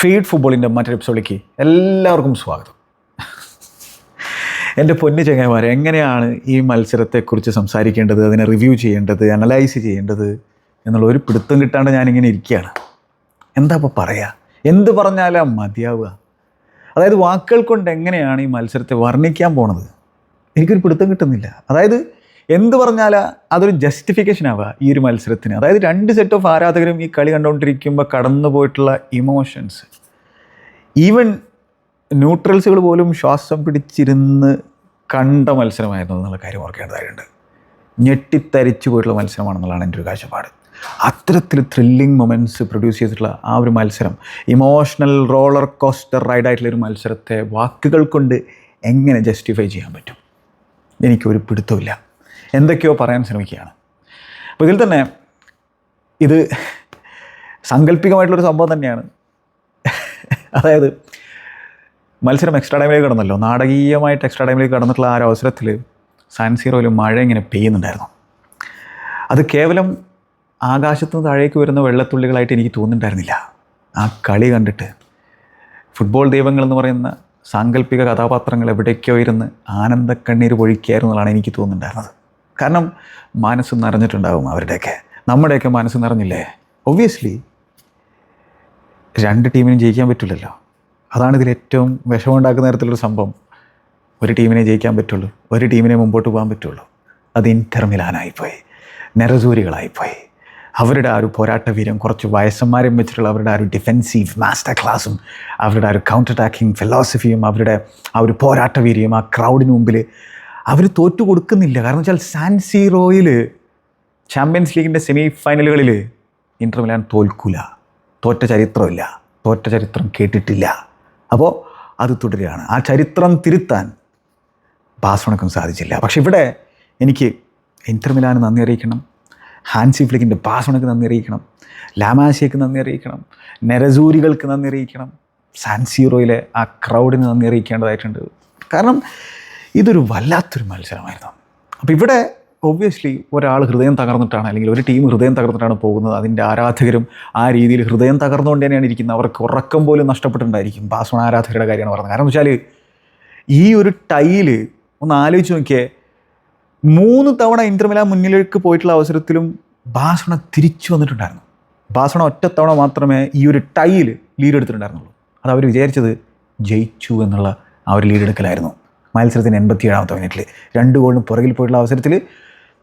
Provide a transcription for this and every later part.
Feed ഫുട്ബോളിന്റെ മറ്റൊരു എപ്പിസോഡിലേക്ക് എല്ലാവർക്കും സ്വാഗതം. എന്റെ പൊന്നു ചെങ്ങന്മാർ എങ്ങനെയാണ് ഈ മത്സരത്തെക്കുറിച്ച് സംസാരിക്കേണ്ടത് അതിനെ റിവ്യൂ ചെയ്യേണ്ടത് അനലൈസ് ചെയ്യേണ്ടത് എന്നുള്ള ഒരു പിടുത്തം കിട്ടാണ്ട് ഞാനിങ്ങനെ ഇരിക്കുകയാണ്. എന്താ ഇപ്പോൾ പറയുക എന്ത് പറഞ്ഞാലാ മതിയാവുക? അതായത് വാക്കുകൾ കൊണ്ട് എങ്ങനെയാണ് ഈ മത്സരത്തെ വർണിക്കാൻ പോണത്? എനിക്കൊരു പിടുത്തം കിട്ടുന്നില്ല. അതായത് എന്ത് പറഞ്ഞാൽ അതൊരു ജസ്റ്റിഫിക്കേഷൻ ആവുക ഈ ഒരു മത്സരത്തിന്. അതായത് രണ്ട് സെറ്റ് ഓഫ് ആരാധകരും ഈ കളി കണ്ടുകൊണ്ടിരിക്കുമ്പോൾ കടന്നു പോയിട്ടുള്ള ഇമോഷൻസ് ഈവൻ ന്യൂട്രൽസുകൾ പോലും ശ്വാസം പിടിച്ചിരുന്ന് കണ്ട മത്സരമായിരുന്നു എന്നുള്ള കാര്യം ഓർക്കേണ്ടതായിട്ടുണ്ട് ഞെട്ടിത്തരിച്ചു പോയിട്ടുള്ള മത്സരമാണെന്നുള്ളതാണ് എന്റെ ഒരു കാഴ്ചപ്പാട്. അത്തരത്തിൽ ത്രില്ലിംഗ് മൊമെന്റ്സ് പ്രൊഡ്യൂസ് ചെയ്തിട്ടുള്ള ആ ഒരു മത്സരം ഇമോഷണൽ റോളർ കോസ്റ്റർ റൈഡായിട്ടുള്ള ഒരു മത്സരത്തെ വാക്കുകൾ കൊണ്ട് എങ്ങനെ ജസ്റ്റിഫൈ ചെയ്യാൻ പറ്റും? എനിക്കൊരു പിടുത്തമില്ല എന്തൊക്കെയോ പറയാൻ ശ്രമിക്കുകയാണ്. അപ്പോൾ ഇതിൽ തന്നെ ഇത് സാങ്കല്പികമായിട്ടുള്ളൊരു സംഭവം തന്നെയാണ്. അതായത് മത്സരം എക്സ്ട്രാ ടൈമിലേക്ക് കടന്നല്ലോ. നാടകീയമായിട്ട് എക്സ്ട്രാ ടൈമിലേക്ക് കടന്നിട്ടുള്ള ആ ഒരു അവസരത്തിൽ സാൻസീറോയിൽ മഴ ഇങ്ങനെ പെയ്യുന്നുണ്ടായിരുന്നു. അത് കേവലം ആകാശത്ത് നിന്ന് താഴേക്ക് വരുന്ന വെള്ളത്തുള്ളികളായിട്ട് എനിക്ക് തോന്നുന്നുണ്ടായിരുന്നില്ല. ആ കളി കണ്ടിട്ട് ഫുട്ബോൾ ദൈവങ്ങൾ എന്ന് പറയുന്ന സാങ്കല്പിക കഥാപാത്രങ്ങൾ എവിടേക്കോ ഇരുന്ന് ആനന്ദക്കണ്ണീർ പൊഴിക്കായിരുന്നു എന്നാണ് എനിക്ക് തോന്നുന്നുണ്ടായിരുന്നത്. കാരണം മനസ്സ് നിറഞ്ഞിട്ടുണ്ടാവും അവരുടെയൊക്കെ. നമ്മുടെയൊക്കെ മനസ്സ് നിറഞ്ഞില്ലേ? ഒബ്വിയസ്ലി രണ്ട് ടീമിനും ജയിക്കാൻ പറ്റില്ലല്ലോ. അതാണ് ഇതിൽ ഏറ്റവും വിഷമമുണ്ടാക്കുന്ന തരത്തിലൊരു സംഭവം. ഒരു ടീമിനെ ജയിക്കാൻ പറ്റുള്ളൂ ഒരു ടീമിനെ മുമ്പോട്ട് പോകാൻ പറ്റുള്ളൂ. അത് ഇന്റർ മിലാനായിപ്പോയി നെറസൂരികളായിപ്പോയി അവരുടെ ആ ഒരു പോരാട്ട വീരം കുറച്ച് വയസ്സന്മാരെയും വെച്ചിട്ടുള്ള അവരുടെ ആ ഒരു ഡിഫെൻസീവ് മാസ്റ്റർ ക്ലാസ്സും അവരുടെ ആ ഒരു കൗണ്ടർ അറ്റാക്കിംഗ് ഫിലോസഫിയും അവരുടെ ആ ഒരു പോരാട്ട വീര്യം ആ ക്രൗഡിന് മുമ്പിൽ അവർ തോറ്റു കൊടുക്കുന്നില്ല. കാരണം വെച്ചാൽ സാൻ സീറോയിൽ ചാമ്പ്യൻസ് ലീഗിന്റെ സെമി ഫൈനലുകളിൽ ഇന്റർ മിലാൻ തോൽക്കൂല. തോറ്റ ചരിത്രമില്ല. തോറ്റ ചരിത്രം കേട്ടിട്ടില്ല. അപ്പോൾ അത് തുടരുകയാണ്. ആ ചരിത്രം തിരുത്താൻ ബാസോണക്കും സാധിച്ചില്ല. പക്ഷെ ഇവിടെ എനിക്ക് ഇന്റർ മിലാന് നന്ദി അറിയിക്കണം. ഹാൻസി ഫ്ലിക്കിന്റെ ബാസോണക്ക് നന്ദി അറിയിക്കണം. ലാമാശയ്ക്ക് നന്ദി അറിയിക്കണം. നെരസൂരികൾക്ക് നന്ദി അറിയിക്കണം. സാൻസീറോയിലെ ആ ക്രൗഡിന് നന്ദി അറിയിക്കേണ്ടതായിട്ടുണ്ട്. കാരണം ഇതൊരു വല്ലാത്തൊരു മത്സരമായിരുന്നു. അപ്പോൾ ഇവിടെ ഒബ്വിയസ്ലി ഒരാൾ ഹൃദയം തകർന്നിട്ടാണ് അല്ലെങ്കിൽ ഒരു ടീം ഹൃദയം തകർന്നിട്ടാണ് പോകുന്നത്. അതിന്റെ ആരാധകരും ആ രീതിയിൽ ഹൃദയം തകർന്നുകൊണ്ട് തന്നെയാണ് ഇരിക്കുന്നത്. അവർക്ക് ഉറക്കം പോലും നഷ്ടപ്പെട്ടിട്ടുണ്ടായിരിക്കും. ബാസോണ ആരാധകരുടെ കാര്യമാണ് പറഞ്ഞത്. കാരണം വെച്ചാൽ ഈ ഒരു ടൈൽ ഒന്ന് ആലോചിച്ച് നോക്കിയേ മൂന്ന് തവണ ഇന്റർമില മുന്നിലേക്ക് പോയിട്ടുള്ള അവസരത്തിലും ബാസണ തിരിച്ചു വന്നിട്ടുണ്ടായിരുന്നു. ബാസണ ഒറ്റത്തവണ മാത്രമേ ഈ ഒരു ടൈൽ ലീഡ് എടുത്തിട്ടുണ്ടായിരുന്നുള്ളൂ. അത് അവർ വിചാരിച്ചത് ജയിച്ചു എന്നുള്ള ആ ഒരു ലീഡ് എടുക്കലായിരുന്നു. മത്സരത്തിന് എൺപത്തി ഏഴാമത്തെ മിനിറ്റിൽ രണ്ട് ഗോളിന് പുറകിൽ പോയിട്ടുള്ള അവസരത്തിൽ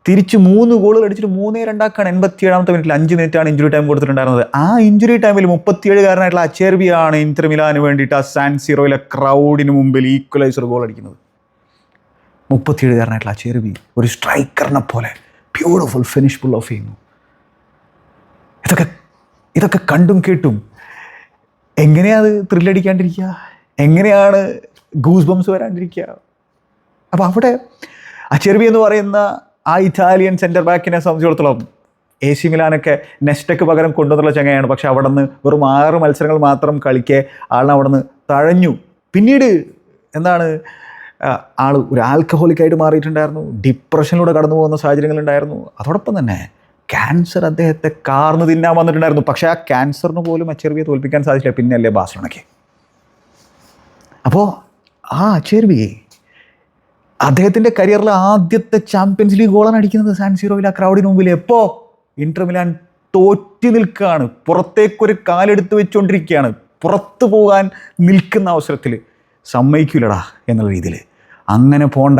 തിരിച്ച് മൂന്ന് ഗോളുകൾ അടിച്ചിട്ട് മൂന്നേ രണ്ടാക്കാണ് എൺപത്തി ഏഴാമത്തെ മിനിറ്റിൽ അഞ്ച് മിനിറ്റാണ് ഇഞ്ചുറി ടൈം കൊടുത്തിട്ടുണ്ടായിരുന്നത്. ആ ഇഞ്ചുറി ടൈമിൽ മുപ്പത്തിയേഴുകാരനായിട്ടുള്ള അച്ചേർബിയാണ് ഇന്റർ മിലാന് വേണ്ടിയിട്ട് ആ സാൻ സീറോയിലെ ക്രൗഡിന് മുമ്പിൽ ഈക്വലൈസർ ഗോൾ അടിക്കുന്നത്. മുപ്പത്തിയേഴുകാരനായിട്ടുള്ള അച്ചേർബി ഒരു സ്ട്രൈക്കറിനെ പോലെ ബ്യൂട്ടിഫുൾ ഫിനിഷ് ഫുൾ ഓഫ് ചെയ്യുന്നു. ഇതൊക്കെ ഇതൊക്കെ കണ്ടും കേട്ടും എങ്ങനെയാണ് അത് ത്രില്ലടിക്കാണ്ടിരിക്കുക എങ്ങനെയാണ് ഗൂസ് ബംസ് വരാണ്ടിരിക്കുക? അപ്പോൾ അവിടെ അച്ചെർബി എന്ന് പറയുന്ന ആ ഇറ്റാലിയൻ സെന്റർ ബാക്കിനെ സംബന്ധിച്ചിടത്തോളം എ സി മിലാനൊക്കെ നെസ്റ്റക്ക് പകരം കൊണ്ടുവന്നുള്ള ചങ്ങയാണ് പക്ഷേ അവിടെ നിന്ന് വെറും ആറ് മത്സരങ്ങൾ മാത്രം കളിക്കേ ആളിനെ അവിടെ നിന്ന് തഴഞ്ഞു. പിന്നീട് എന്താണ് ആൾ ഒരു ആൽക്കഹോളിക്കായിട്ട് മാറിയിട്ടുണ്ടായിരുന്നു. ഡിപ്രഷനിലൂടെ കടന്നു പോകുന്ന സാഹചര്യങ്ങളുണ്ടായിരുന്നു അതോടൊപ്പം തന്നെ ക്യാൻസർ അദ്ദേഹത്തെ കാർന്ന് തിന്നാൻ വന്നിട്ടുണ്ടായിരുന്നു. പക്ഷേ ആ ക്യാൻസറിന് പോലും അച്ചെർവിയെ തോൽപ്പിക്കാൻ സാധിച്ചില്ല. പിന്നെയല്ലേ ബാസ്ലോണയ്ക്ക് അപ്പോൾ ആ അച്ചേർവി അദ്ദേഹത്തിന്റെ കരിയറിലെ ആദ്യത്തെ ചാമ്പ്യൻസ് ലീഗ് ഗോളാണ് അടിക്കുന്നത് സാൻ സീറോയിൽ ആ ക്രൗഡിന് മുമ്പിൽ എപ്പോൾ ഇന്റർമിലാൻ തോറ്റു നിൽക്കുകയാണ്. പുറത്തേക്കൊരു കാലെടുത്ത് വെച്ചുകൊണ്ടിരിക്കുകയാണ് പുറത്തു പോകാൻ നിൽക്കുന്ന അവസരത്തിൽ സമ്മതിക്കൂലടാ എന്നുള്ള രീതിയിൽ അങ്ങനെ പോണ്ട.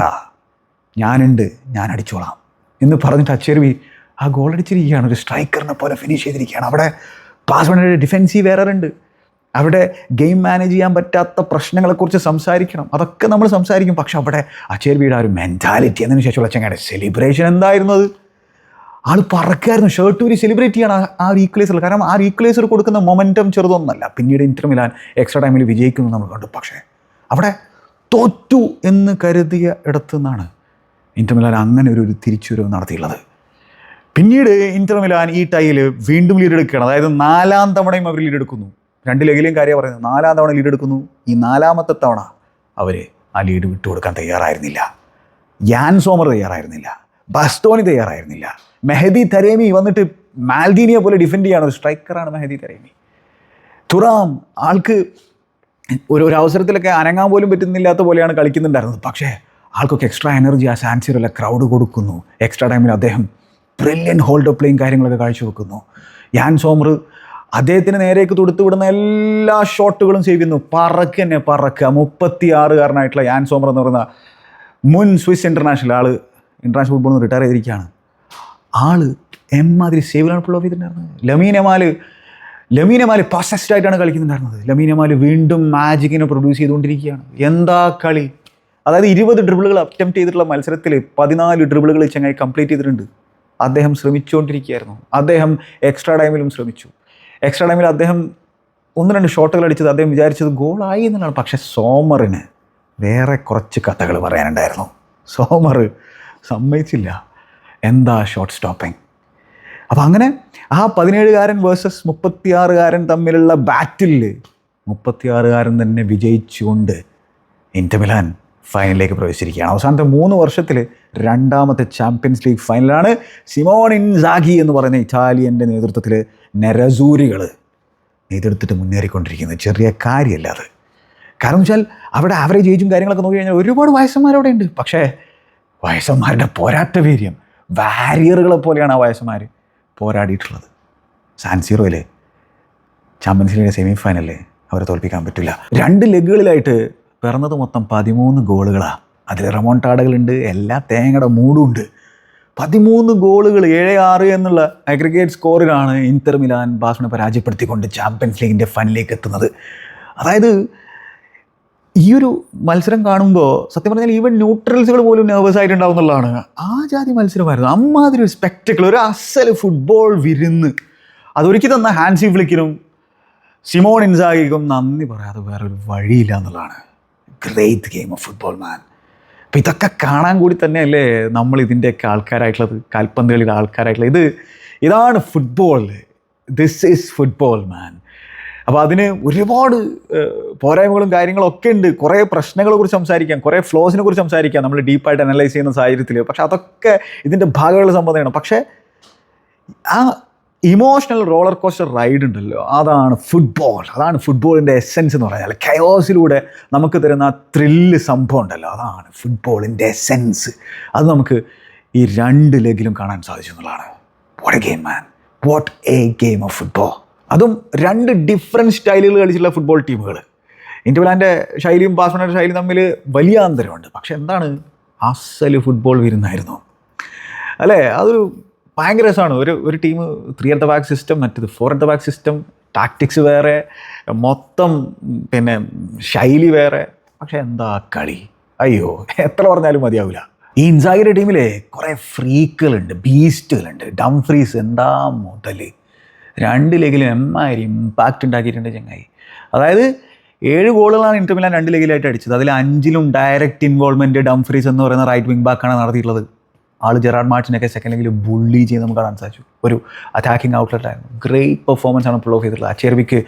ഞാനുണ്ട്. ഞാൻ അടിച്ചോളാം. എന്ന് പറഞ്ഞിട്ട് അച്ചേർവി ആ ഗോൾ അടിച്ചിരിക്കുകയാണ്. ഒരു സ്ട്രൈക്കറിനെ പോലെ ഫിനിഷ് ചെയ്തിരിക്കുകയാണ്. അവിടെ പാസ്വേഡിന്റെ ഡിഫെൻസീവ് വേറെ ഉണ്ട്. അവിടെ ഗെയിം മാനേജ് ചെയ്യാൻ പറ്റാത്ത പ്രശ്നങ്ങളെക്കുറിച്ച് സംസാരിക്കണം. അതൊക്കെ നമ്മൾ സംസാരിക്കും. പക്ഷെ അവിടെ അച്ചേർ വീട് ആ ഒരു മെന്റാലിറ്റി എന്നതിന് ശേഷമുള്ള ചങ്ങയുടെ സെലിബ്രേഷൻ എന്തായിരുന്നു അത്? ആൾ പറക്കായിരുന്നു. ഷർട്ട് ഊരി സെലിബ്രേറ്റ് ചെയ്യണം ആ- ഒരു ഈക്വലൈസർ കാരണം ആ ഈക്വലൈസർ കൊടുക്കുന്ന മൊമെന്റം ചെറുതൊന്നല്ല. പിന്നീട് ഇന്റർ മിലാൻ എക്സ്ട്രാ ടൈമിൽ വിജയിക്കുന്നു നമ്മൾ കണ്ടു. പക്ഷേ അവിടെ തോറ്റു എന്ന് കരുതിയ ഇടത്തു നിന്നാണ് ഇന്റർ മിലാൻ അങ്ങനെ ഒരു ഒരു തിരിച്ചുവരവ് നടത്തിയുള്ളത് പിന്നീട് ഇന്റർ മിലാൻ ഈ ടൈയിൽ വീണ്ടും ലീഡ് എടുക്കുകയാണ്. അതായത് നാലാം തവണയും അവർ ലീഡ് എടുക്കുന്നു. രണ്ട് ലെഗിലെയും കാര്യം പറയുന്നത്. നാലാം തവണ ലീഡ് എടുക്കുന്നു. ഈ നാലാമത്തെ തവണ അവർ ആ ലീഡ് വിട്ടുകൊടുക്കാൻ തയ്യാറായിരുന്നില്ല. യാൻ സോമർ തയ്യാറായിരുന്നില്ല. ബാസ്റ്റോണി തയ്യാറായിരുന്നില്ല. മെഹദി തരേമി വന്നിട്ട് മാൽദീനിയെ പോലെ ഡിഫെൻഡ് ചെയ്യാണ്. ഒരു സ്ട്രൈക്കറാണ് മെഹദി തരേമി. തുറാം ആൾക്ക് ഒരു ഒരു അവസരത്തിലൊക്കെ അനങ്ങാൻ പോലും പറ്റുന്നില്ലാത്ത പോലെയാണ് കളിക്കുന്നുണ്ടായിരുന്നത്. പക്ഷേ ആൾക്കൊക്കെ എക്സ്ട്രാ എനർജി ആ സാൻസിറല്ല ക്രൗഡ് കൊടുക്കുന്നു. എക്സ്ട്രാ ടൈമിൽ അദ്ദേഹം ബ്രില്യൻ ഹോൾഡ് ഓഫ് പ്ലേയും കാര്യങ്ങളൊക്കെ കാഴ്ചവെക്കുന്നു. യാൻ സോമർ അദ്ദേഹത്തിന് നേരേക്ക് തൊടുത്തുവിടുന്ന എല്ലാ ഷോട്ടുകളും ചെയ്യുന്നു. പറക്ക് തന്നെ പറക്കുക മുപ്പത്തി ആറുകാരനായിട്ടുള്ള യാൻ സോമർ എന്ന് പറയുന്ന മുൻ സ്വിസ് ഇന്റർനാഷണൽ ആൾ ഇന്റർനാഷണൽ ഫുട്ബോളിൽ നിന്ന് റിട്ടയർ ചെയ്തിരിക്കുകയാണ്. ആൾ എമ്മാതിരി സേവിലാണ് ഓഫ് ചെയ്തിട്ടുണ്ടായിരുന്നത്. ലമീനമാൽ ലമീനമാൽ പസസ്ഡ് ആയിട്ടാണ് കളിക്കുന്നുണ്ടായിരുന്നത്. ലമീനമാൽ വീണ്ടും മാജിക്കിനെ പ്രൊഡ്യൂസ് ചെയ്തുകൊണ്ടിരിക്കുകയാണ്. എന്താ കളി? അതായത് ഇരുപത് ഡ്രിബിളുകൾ അറ്റംപ്റ്റ് ചെയ്തിട്ടുള്ള മത്സരത്തിൽ പതിനാല് ഡ്രിബിളുകൾ ചങ്ങായി കംപ്ലീറ്റ് ചെയ്തിട്ടുണ്ട്. അദ്ദേഹം ശ്രമിച്ചുകൊണ്ടിരിക്കുകയായിരുന്നു. അദ്ദേഹം എക്സ്ട്രാ ടൈമിലും ശ്രമിച്ചു. എക്സ്ട്രാ ടൈമിൽ അദ്ദേഹം ഒന്ന് രണ്ട് ഷോട്ടുകൾ അടിച്ചത് അദ്ദേഹം വിചാരിച്ചത് ഗോളായി എന്നുള്ളതാണ് പക്ഷേ സോമറിന് വേറെ കുറച്ച് കഥകൾ പറയാനുണ്ടായിരുന്നു. സോമർ സമ്മതിച്ചില്ല. എന്താ ഷോർട്ട് സ്റ്റോപ്പിംഗ് അപ്പം അങ്ങനെ ആ പതിനേഴുകാരൻ വേഴ്സസ് മുപ്പത്തിയാറുകാരൻ തമ്മിലുള്ള ബാറ്റിൽ മുപ്പത്തിയാറുകാരൻ തന്നെ വിജയിച്ചുകൊണ്ട് ഇന്റർ മിലാൻ ഫൈനലിലേക്ക് പ്രവേശിച്ചിരിക്കുകയാണ്. അവസാനത്തെ മൂന്ന് വർഷത്തിൽ രണ്ടാമത്തെ ചാമ്പ്യൻസ് ലീഗ് ഫൈനലാണ് സിമോൺ ഇൻസാഗി എന്ന് പറയുന്ന ഇറ്റാലിയന്റെ നേതൃത്വത്തിൽ നെരസൂരികൾ നേതൃത്വത്തിൽ മുന്നേറിക്കൊണ്ടിരിക്കുന്നത് ചെറിയ കാര്യമല്ല അത്. കാരണം വെച്ചാൽ അവിടെ ആവറേജ് ഏജും കാര്യങ്ങളൊക്കെ നോക്കി കഴിഞ്ഞാൽ ഒരുപാട് വയസ്സന്മാരവിടെ ഉണ്ട്. പക്ഷേ വയസ്സന്മാരുടെ പോരാട്ട വീര്യം വാരിയറുകളെ പോലെയാണ് ആ വയസ്സന്മാർ പോരാടിയിട്ടുള്ളത്. സാൻസീറോയിൽ ചാമ്പ്യൻസ് ലീഗിന്റെ സെമി ഫൈനലിൽ അവരെ തോൽപ്പിക്കാൻ പറ്റില്ല. രണ്ട് ലെഗുകളിലായിട്ട് പിറന്നത് മൊത്തം പതിമൂന്ന് ഗോളുകളാണ് അതിൽ റമോൺടാടകളുണ്ട് എല്ലാ തേങ്ങയുടെ മൂടും ഉണ്ട്. പതിമൂന്ന് ഗോളുകൾ ഏഴ് ആറ് എന്നുള്ള അഗ്രിഗേറ്റ് സ്കോറിലാണ് ഇന്റർ മിലാൻ ബാസ്മിനെ പരാജയപ്പെടുത്തിക്കൊണ്ട് ചാമ്പ്യൻസ് ലീഗിന്റെ ഫൈനലിലേക്ക് എത്തുന്നത്. അതായത് ഈ ഒരു മത്സരം കാണുമ്പോൾ സത്യം പറഞ്ഞാൽ ഈവൻ ന്യൂട്രൽസുകൾ പോലും നെർവസ് ആയിട്ടുണ്ടാവും എന്നുള്ളതാണ്. ആ ജാതി മത്സരമായിരുന്നു. അമ്മാതിരി ഒരു സ്പെക്ടക്കിൾ ഒരു അസൽ ഫുട്ബോൾ വിരുന്ന്. അതൊരുക്കി തന്ന ഹാൻസി ഫ്ലിക്കിനും സിമോൺ ഇൻസാഗിക്കും നന്ദി പറയാതെ വേറൊരു വഴിയില്ല എന്നുള്ളതാണ്. Great game of football man അപ്പം ഇതൊക്കെ കാണാൻ കൂടി തന്നെയല്ലേ നമ്മൾ ഇതിന്റെയൊക്കെ ആൾക്കാരായിട്ടുള്ളത് കാൽപ്പന്ത് കളിയുടെ ആൾക്കാരായിട്ടുള്ളത്. ഇത് ഇതാണ് football this is football man അപ്പോൾ അതിന് ഒരുപാട് പോരായ്മകളും കാര്യങ്ങളും ഒക്കെ ഉണ്ട്. കുറേ പ്രശ്നങ്ങളെ കുറിച്ച് സംസാരിക്കാം കുറേ ഫ്ലോസിനെ കുറിച്ച് സംസാരിക്കാം. നമ്മൾ ഡീപ്പായിട്ട് അനലൈസ് ചെയ്യുന്ന സാഹചര്യത്തിൽ പക്ഷെ അതൊക്കെ ഇതിന്റെ ഭാഗങ്ങൾ സംബന്ധമാണ് പക്ഷേ ആ ഇമോഷണൽ റോളർ കോസ്റ്റർ റൈഡ് ഉണ്ടല്ലോ. അതാണ് ഫുട്ബോൾ അതാണ് ഫുട്ബോളിന്റെ എസെൻസ് എന്ന് പറഞ്ഞാൽ കയോസിലൂടെ നമുക്ക് തരുന്ന ത്രില്ല് സംഭവം ഉണ്ടല്ലോ. അതാണ് ഫുട്ബോളിന്റെ എസെൻസ് അത് നമുക്ക് ഈ രണ്ട് ലെഗിലും കാണാൻ സാധിച്ചു എന്നുള്ളതാണ്. What a game man what a game of football അതും രണ്ട് ഡിഫറെന്റ് സ്റ്റൈലുകൾ കളിച്ചിട്ടുള്ള ഫുട്ബോൾ ടീമുകൾ ഇന്ത്യലാന്റെ ശൈലിയും ബാസ്മണിയുടെ ശൈലിയും തമ്മിൽ വലിയ അന്തരമുണ്ട്. പക്ഷെ എന്താണ്? അസൽ ഫുട്ബോൾ വരുന്നായിരുന്നു. അല്ലേ? അതൊരു ഭയങ്കര രസമാണ്. ഒരു ഒരു team three at the back system മറ്റേത് four at the back system tactics വേറെ മൊത്തം പിന്നെ ശൈലി വേറെ. പക്ഷെ എന്താ കളി? അയ്യോ എത്ര പറഞ്ഞാലും മതിയാവില്ല ഈ ഇൻസാഗിയുടെ ടീമിലെ കുറേ ഫ്രീക്കുകളുണ്ട് ബീസ്റ്റുകളുണ്ട് ഡംഫ്രീസ് എന്താ മുതൽ രണ്ട് ലെഗിലും എമ്മാതിരി ഇമ്പാക്റ്റ് ഉണ്ടാക്കിയിട്ടുണ്ട് ചങ്ങായി. അതായത് ഏഴ് ഗോളുകളാണ് ഇന്റർ മിലാൻ രണ്ട് ലെഗിലായിട്ട് അടിച്ചത്. അതിൽ അഞ്ചിലും ഡയറക്റ്റ് ഇൻവോൾവ്മെന്റ് ഡംഫ്രീസ് എന്ന് പറയുന്ന റൈറ്റ് വിങ് ബാക്കാണ് നടത്തിയിട്ടുള്ളത്. ആൾ ജെറാഡ് മാർട്ടിനൊക്കെ സെക്കൻഡ് ലെഗിൽ ബുള്ളി ചെയ്ത് നമുക്ക് കാണാൻ സാധിച്ചു. ഒരു അറ്റാക്കിംഗ് ഔട്ട്ലെറ്റ് ആയിരുന്നു. ഗ്രേറ്റ് പെർഫോമൻസ് ആണ് പ്ലോ ചെയ്തിട്ടുള്ളത്. അച്ചേർവിക്ക്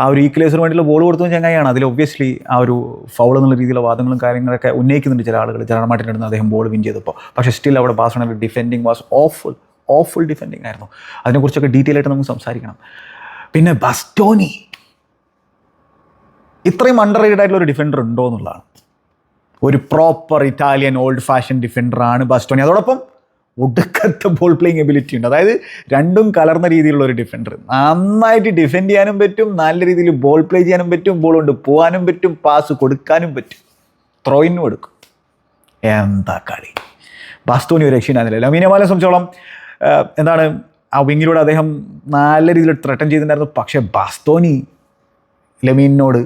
ആ ഒരു ഈക്വലേസിന് വേണ്ടിയുള്ള ബോൾ കൊടുത്തത് ചങ്ങായാണ് അതിൽ ഒബ്വിയസ്ലി ആ ഒരു ഫൗൾ എന്നുള്ള രീതിയിലുള്ള വാദങ്ങളും കാര്യങ്ങളൊക്കെ ഉന്നയിക്കുന്നുണ്ട് ചില ആളുകൾ. ജെറാഡ് മാർട്ടിന്റെ അടുത്ത് അദ്ദേഹം ബോൾ വിൻ ചെയ്തപ്പോൾ. പക്ഷേ സ്റ്റിൽ അവിടെ ബാസണയുടെ defending was awful awful defending ആയിരുന്നു. അതിനെക്കുറിച്ചൊക്കെ ഡീറ്റെയിൽ ആയിട്ട് നമുക്ക് സംസാരിക്കണം. പിന്നെ ബസ്റ്റോനി ഇത്രയും അണ്ടർ ആയിട്ടുള്ള ഒരു ഡിഫൻഡർ ഉണ്ടോ എന്നുള്ളതാണ്. ഒരു പ്രോപ്പർ ഇറ്റാലിയൻ ഓൾഡ് ഫാഷൻ ഡിഫൻഡറാണ് ബസ്റ്റോണി അതോടൊപ്പം ഒടുക്കത്തെ ബോൾ പ്ലേയിങ് എബിലിറ്റി ഉണ്ട്. അതായത് രണ്ടും കലർന്ന രീതിയിലുള്ള ഒരു ഡിഫൻഡർ നന്നായിട്ട് ഡിഫെൻഡ് ചെയ്യാനും പറ്റും നല്ല രീതിയിൽ ബോൾ പ്ലേ ചെയ്യാനും പറ്റും ബോൾ കൊണ്ട് പോകാനും പറ്റും പാസ് കൊടുക്കാനും പറ്റും. ത്രോയിനും എടുക്കും. എന്താ കളി? ബാസ്തോനി ഒരു രക്ഷയില്ലാന്നില്ല ലമീനമാലെ സംബന്ധിച്ചോളം എന്താണ് ആ വിങ്ങിലൂടെ അദ്ദേഹം നല്ല രീതിയിൽ ത്രട്ടൻ ചെയ്തിട്ടുണ്ടായിരുന്നു. പക്ഷേ ബാസ്തോനി ലമീനിനോട്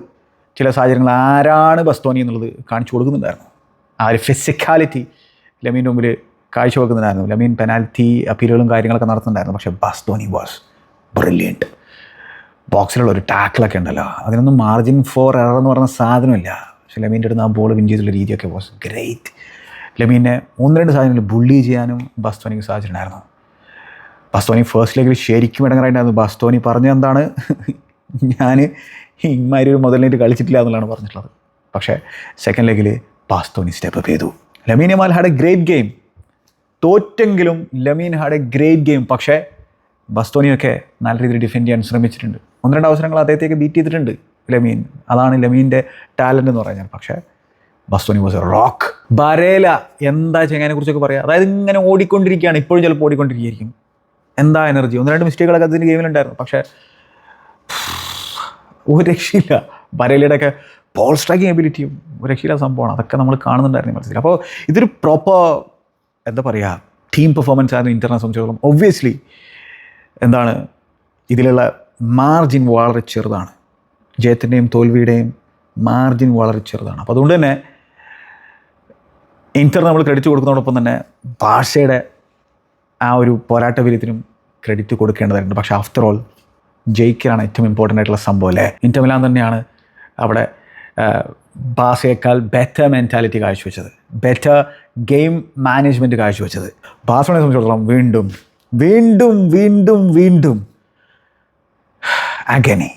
ചില സാഹചര്യങ്ങൾ ആരാണ് ബസ്തോനി എന്നുള്ളത് കാണിച്ചു കൊടുക്കുന്നുണ്ടായിരുന്നു. ആ ഒരു ഫിസിക്കാലിറ്റി ലമീന്റെ മുമ്പിൽ കാഴ്ചവെക്കുന്നുണ്ടായിരുന്നു ലമീൻ പെനാൽറ്റി അപ്പീലുകളും കാര്യങ്ങളൊക്കെ നടത്തുന്നുണ്ടായിരുന്നു. പക്ഷേ ബസ്തോനി വാസ് ബ്രില്യന്റ് ബോക്സിലുള്ള ഒരു ടാക്കിളൊക്കെ ഉണ്ടല്ലോ. അതിനൊന്നും മാർജിൻ ഫോർ എറർ എന്ന് പറഞ്ഞ സാധനമില്ല. പക്ഷേ ലമീന്റെ അടുത്ത് ആ ബോൾ വിൻ ചെയ്തുള്ള രീതിയൊക്കെ വാസ് ഗ്രേറ്റ് ലമീനെ ഒന്ന് രണ്ട് സാധനങ്ങൾ ബുള്ളി ചെയ്യാനും ബസ്തോനിക്ക് സാധിച്ചിട്ടുണ്ടായിരുന്നു. ബസ്തോനി ഫസ്റ്റ് ലെഗിൽ ശരിക്കും ഇടങ്ങറായിട്ടുണ്ടായിരുന്നു. ബസ്തോനി പറഞ്ഞ എന്താണ്? ഞാൻ ഇമാതിരി ഒരു മുതലിനേറ്റ് കളിച്ചിട്ടില്ല എന്നുള്ളതാണ് പറഞ്ഞിട്ടുള്ളത്. പക്ഷേ സെക്കൻഡ് ലെഗിൽ പാസ്തോണി സ്റ്റെപ്പ് ചെയ്തു. Lamine Yamal had a great game തോറ്റെങ്കിലും Lamine had a great game പക്ഷേ ബസ്തോണിയൊക്കെ നല്ല രീതിയിൽ ഡിഫെൻഡ് ചെയ്യാൻ ശ്രമിച്ചിട്ടുണ്ട്. ഒന്ന് രണ്ട് അവസരങ്ങൾ അദ്ദേഹത്തേക്ക് ബീറ്റ് ചെയ്തിട്ടുണ്ട് ലമീൻ. അതാണ് ലമീന്റെ ടാലന്റ് എന്ന് പറഞ്ഞാൽ. പക്ഷേ Bastoni was a rock Barella. എന്താ ചെങ്ങാനെ കുറിച്ചൊക്കെ പറയാം. അതായത് ഇങ്ങനെ ഓടിക്കൊണ്ടിരിക്കുകയാണ്. ഇപ്പോഴും ചിലപ്പോൾ ഓടിക്കൊണ്ടിരിക്കുകയായിരിക്കും. എന്താ എനർജി ഒന്ന് രണ്ട് മിസ്റ്റേക്കുകളൊക്കെ അതിന്റെ ഗെയിമിലുണ്ടായിരുന്നു പക്ഷേ ഒരു രക്ഷയില്ല. ബരേലയുടെ ഒക്കെ ബോൾ സ്ട്രൈക്കിംഗ് എബിലിറ്റിയും ഒരു രക്ഷയില്ല സംഭവമാണ്. അതൊക്കെ നമ്മൾ കാണുന്നുണ്ടായിരുന്നു മത്സരത്തിൽ. അപ്പോൾ ഇതൊരു പ്രോപ്പർ എന്താ പറയുക ടീം പെർഫോമൻസ് ആയിരുന്നു ഇന്റർനെ സംബന്ധിച്ചിടത്തോളം. ഒബ്വിയസ്ലി എന്താണ് ഇതിലുള്ള മാർജിൻ വളരെ ചെറുതാണ്. ജയത്തിന്റെയും തോൽവിയുടെയും മാർജിൻ വളരെ ചെറുതാണ്. അപ്പോൾ അതുകൊണ്ട് തന്നെ ഇന്റർ നമ്മൾ ക്രെഡിറ്റ് കൊടുക്കുന്നതോടൊപ്പം തന്നെ ഭാഷയുടെ ആ ഒരു പോരാട്ട വീര്യത്തിനും ക്രെഡിറ്റ് കൊടുക്കേണ്ടതായിട്ടുണ്ട്. പക്ഷേ ആഫ്റ്റർ ഓൾ ജയിക്കലാണ് ഏറ്റവും ഇമ്പോർട്ടന്റ് ആയിട്ടുള്ള സംഭവം അല്ലേ? ഇന്റർ മിലാൻ തന്നെയാണ് അവിടെ ബാസയേക്കാൾ ബെറ്റർ മെന്റാലിറ്റി കാഴ്ചവെച്ചത്. ബെറ്റർ ഗെയിം മാനേജ്മെന്റ് കാഴ്ചവെച്ചത്. ബാസോണെ സംബന്ധിച്ചിടത്തോളം വീണ്ടും വീണ്ടും വീണ്ടും വീണ്ടും അഗനി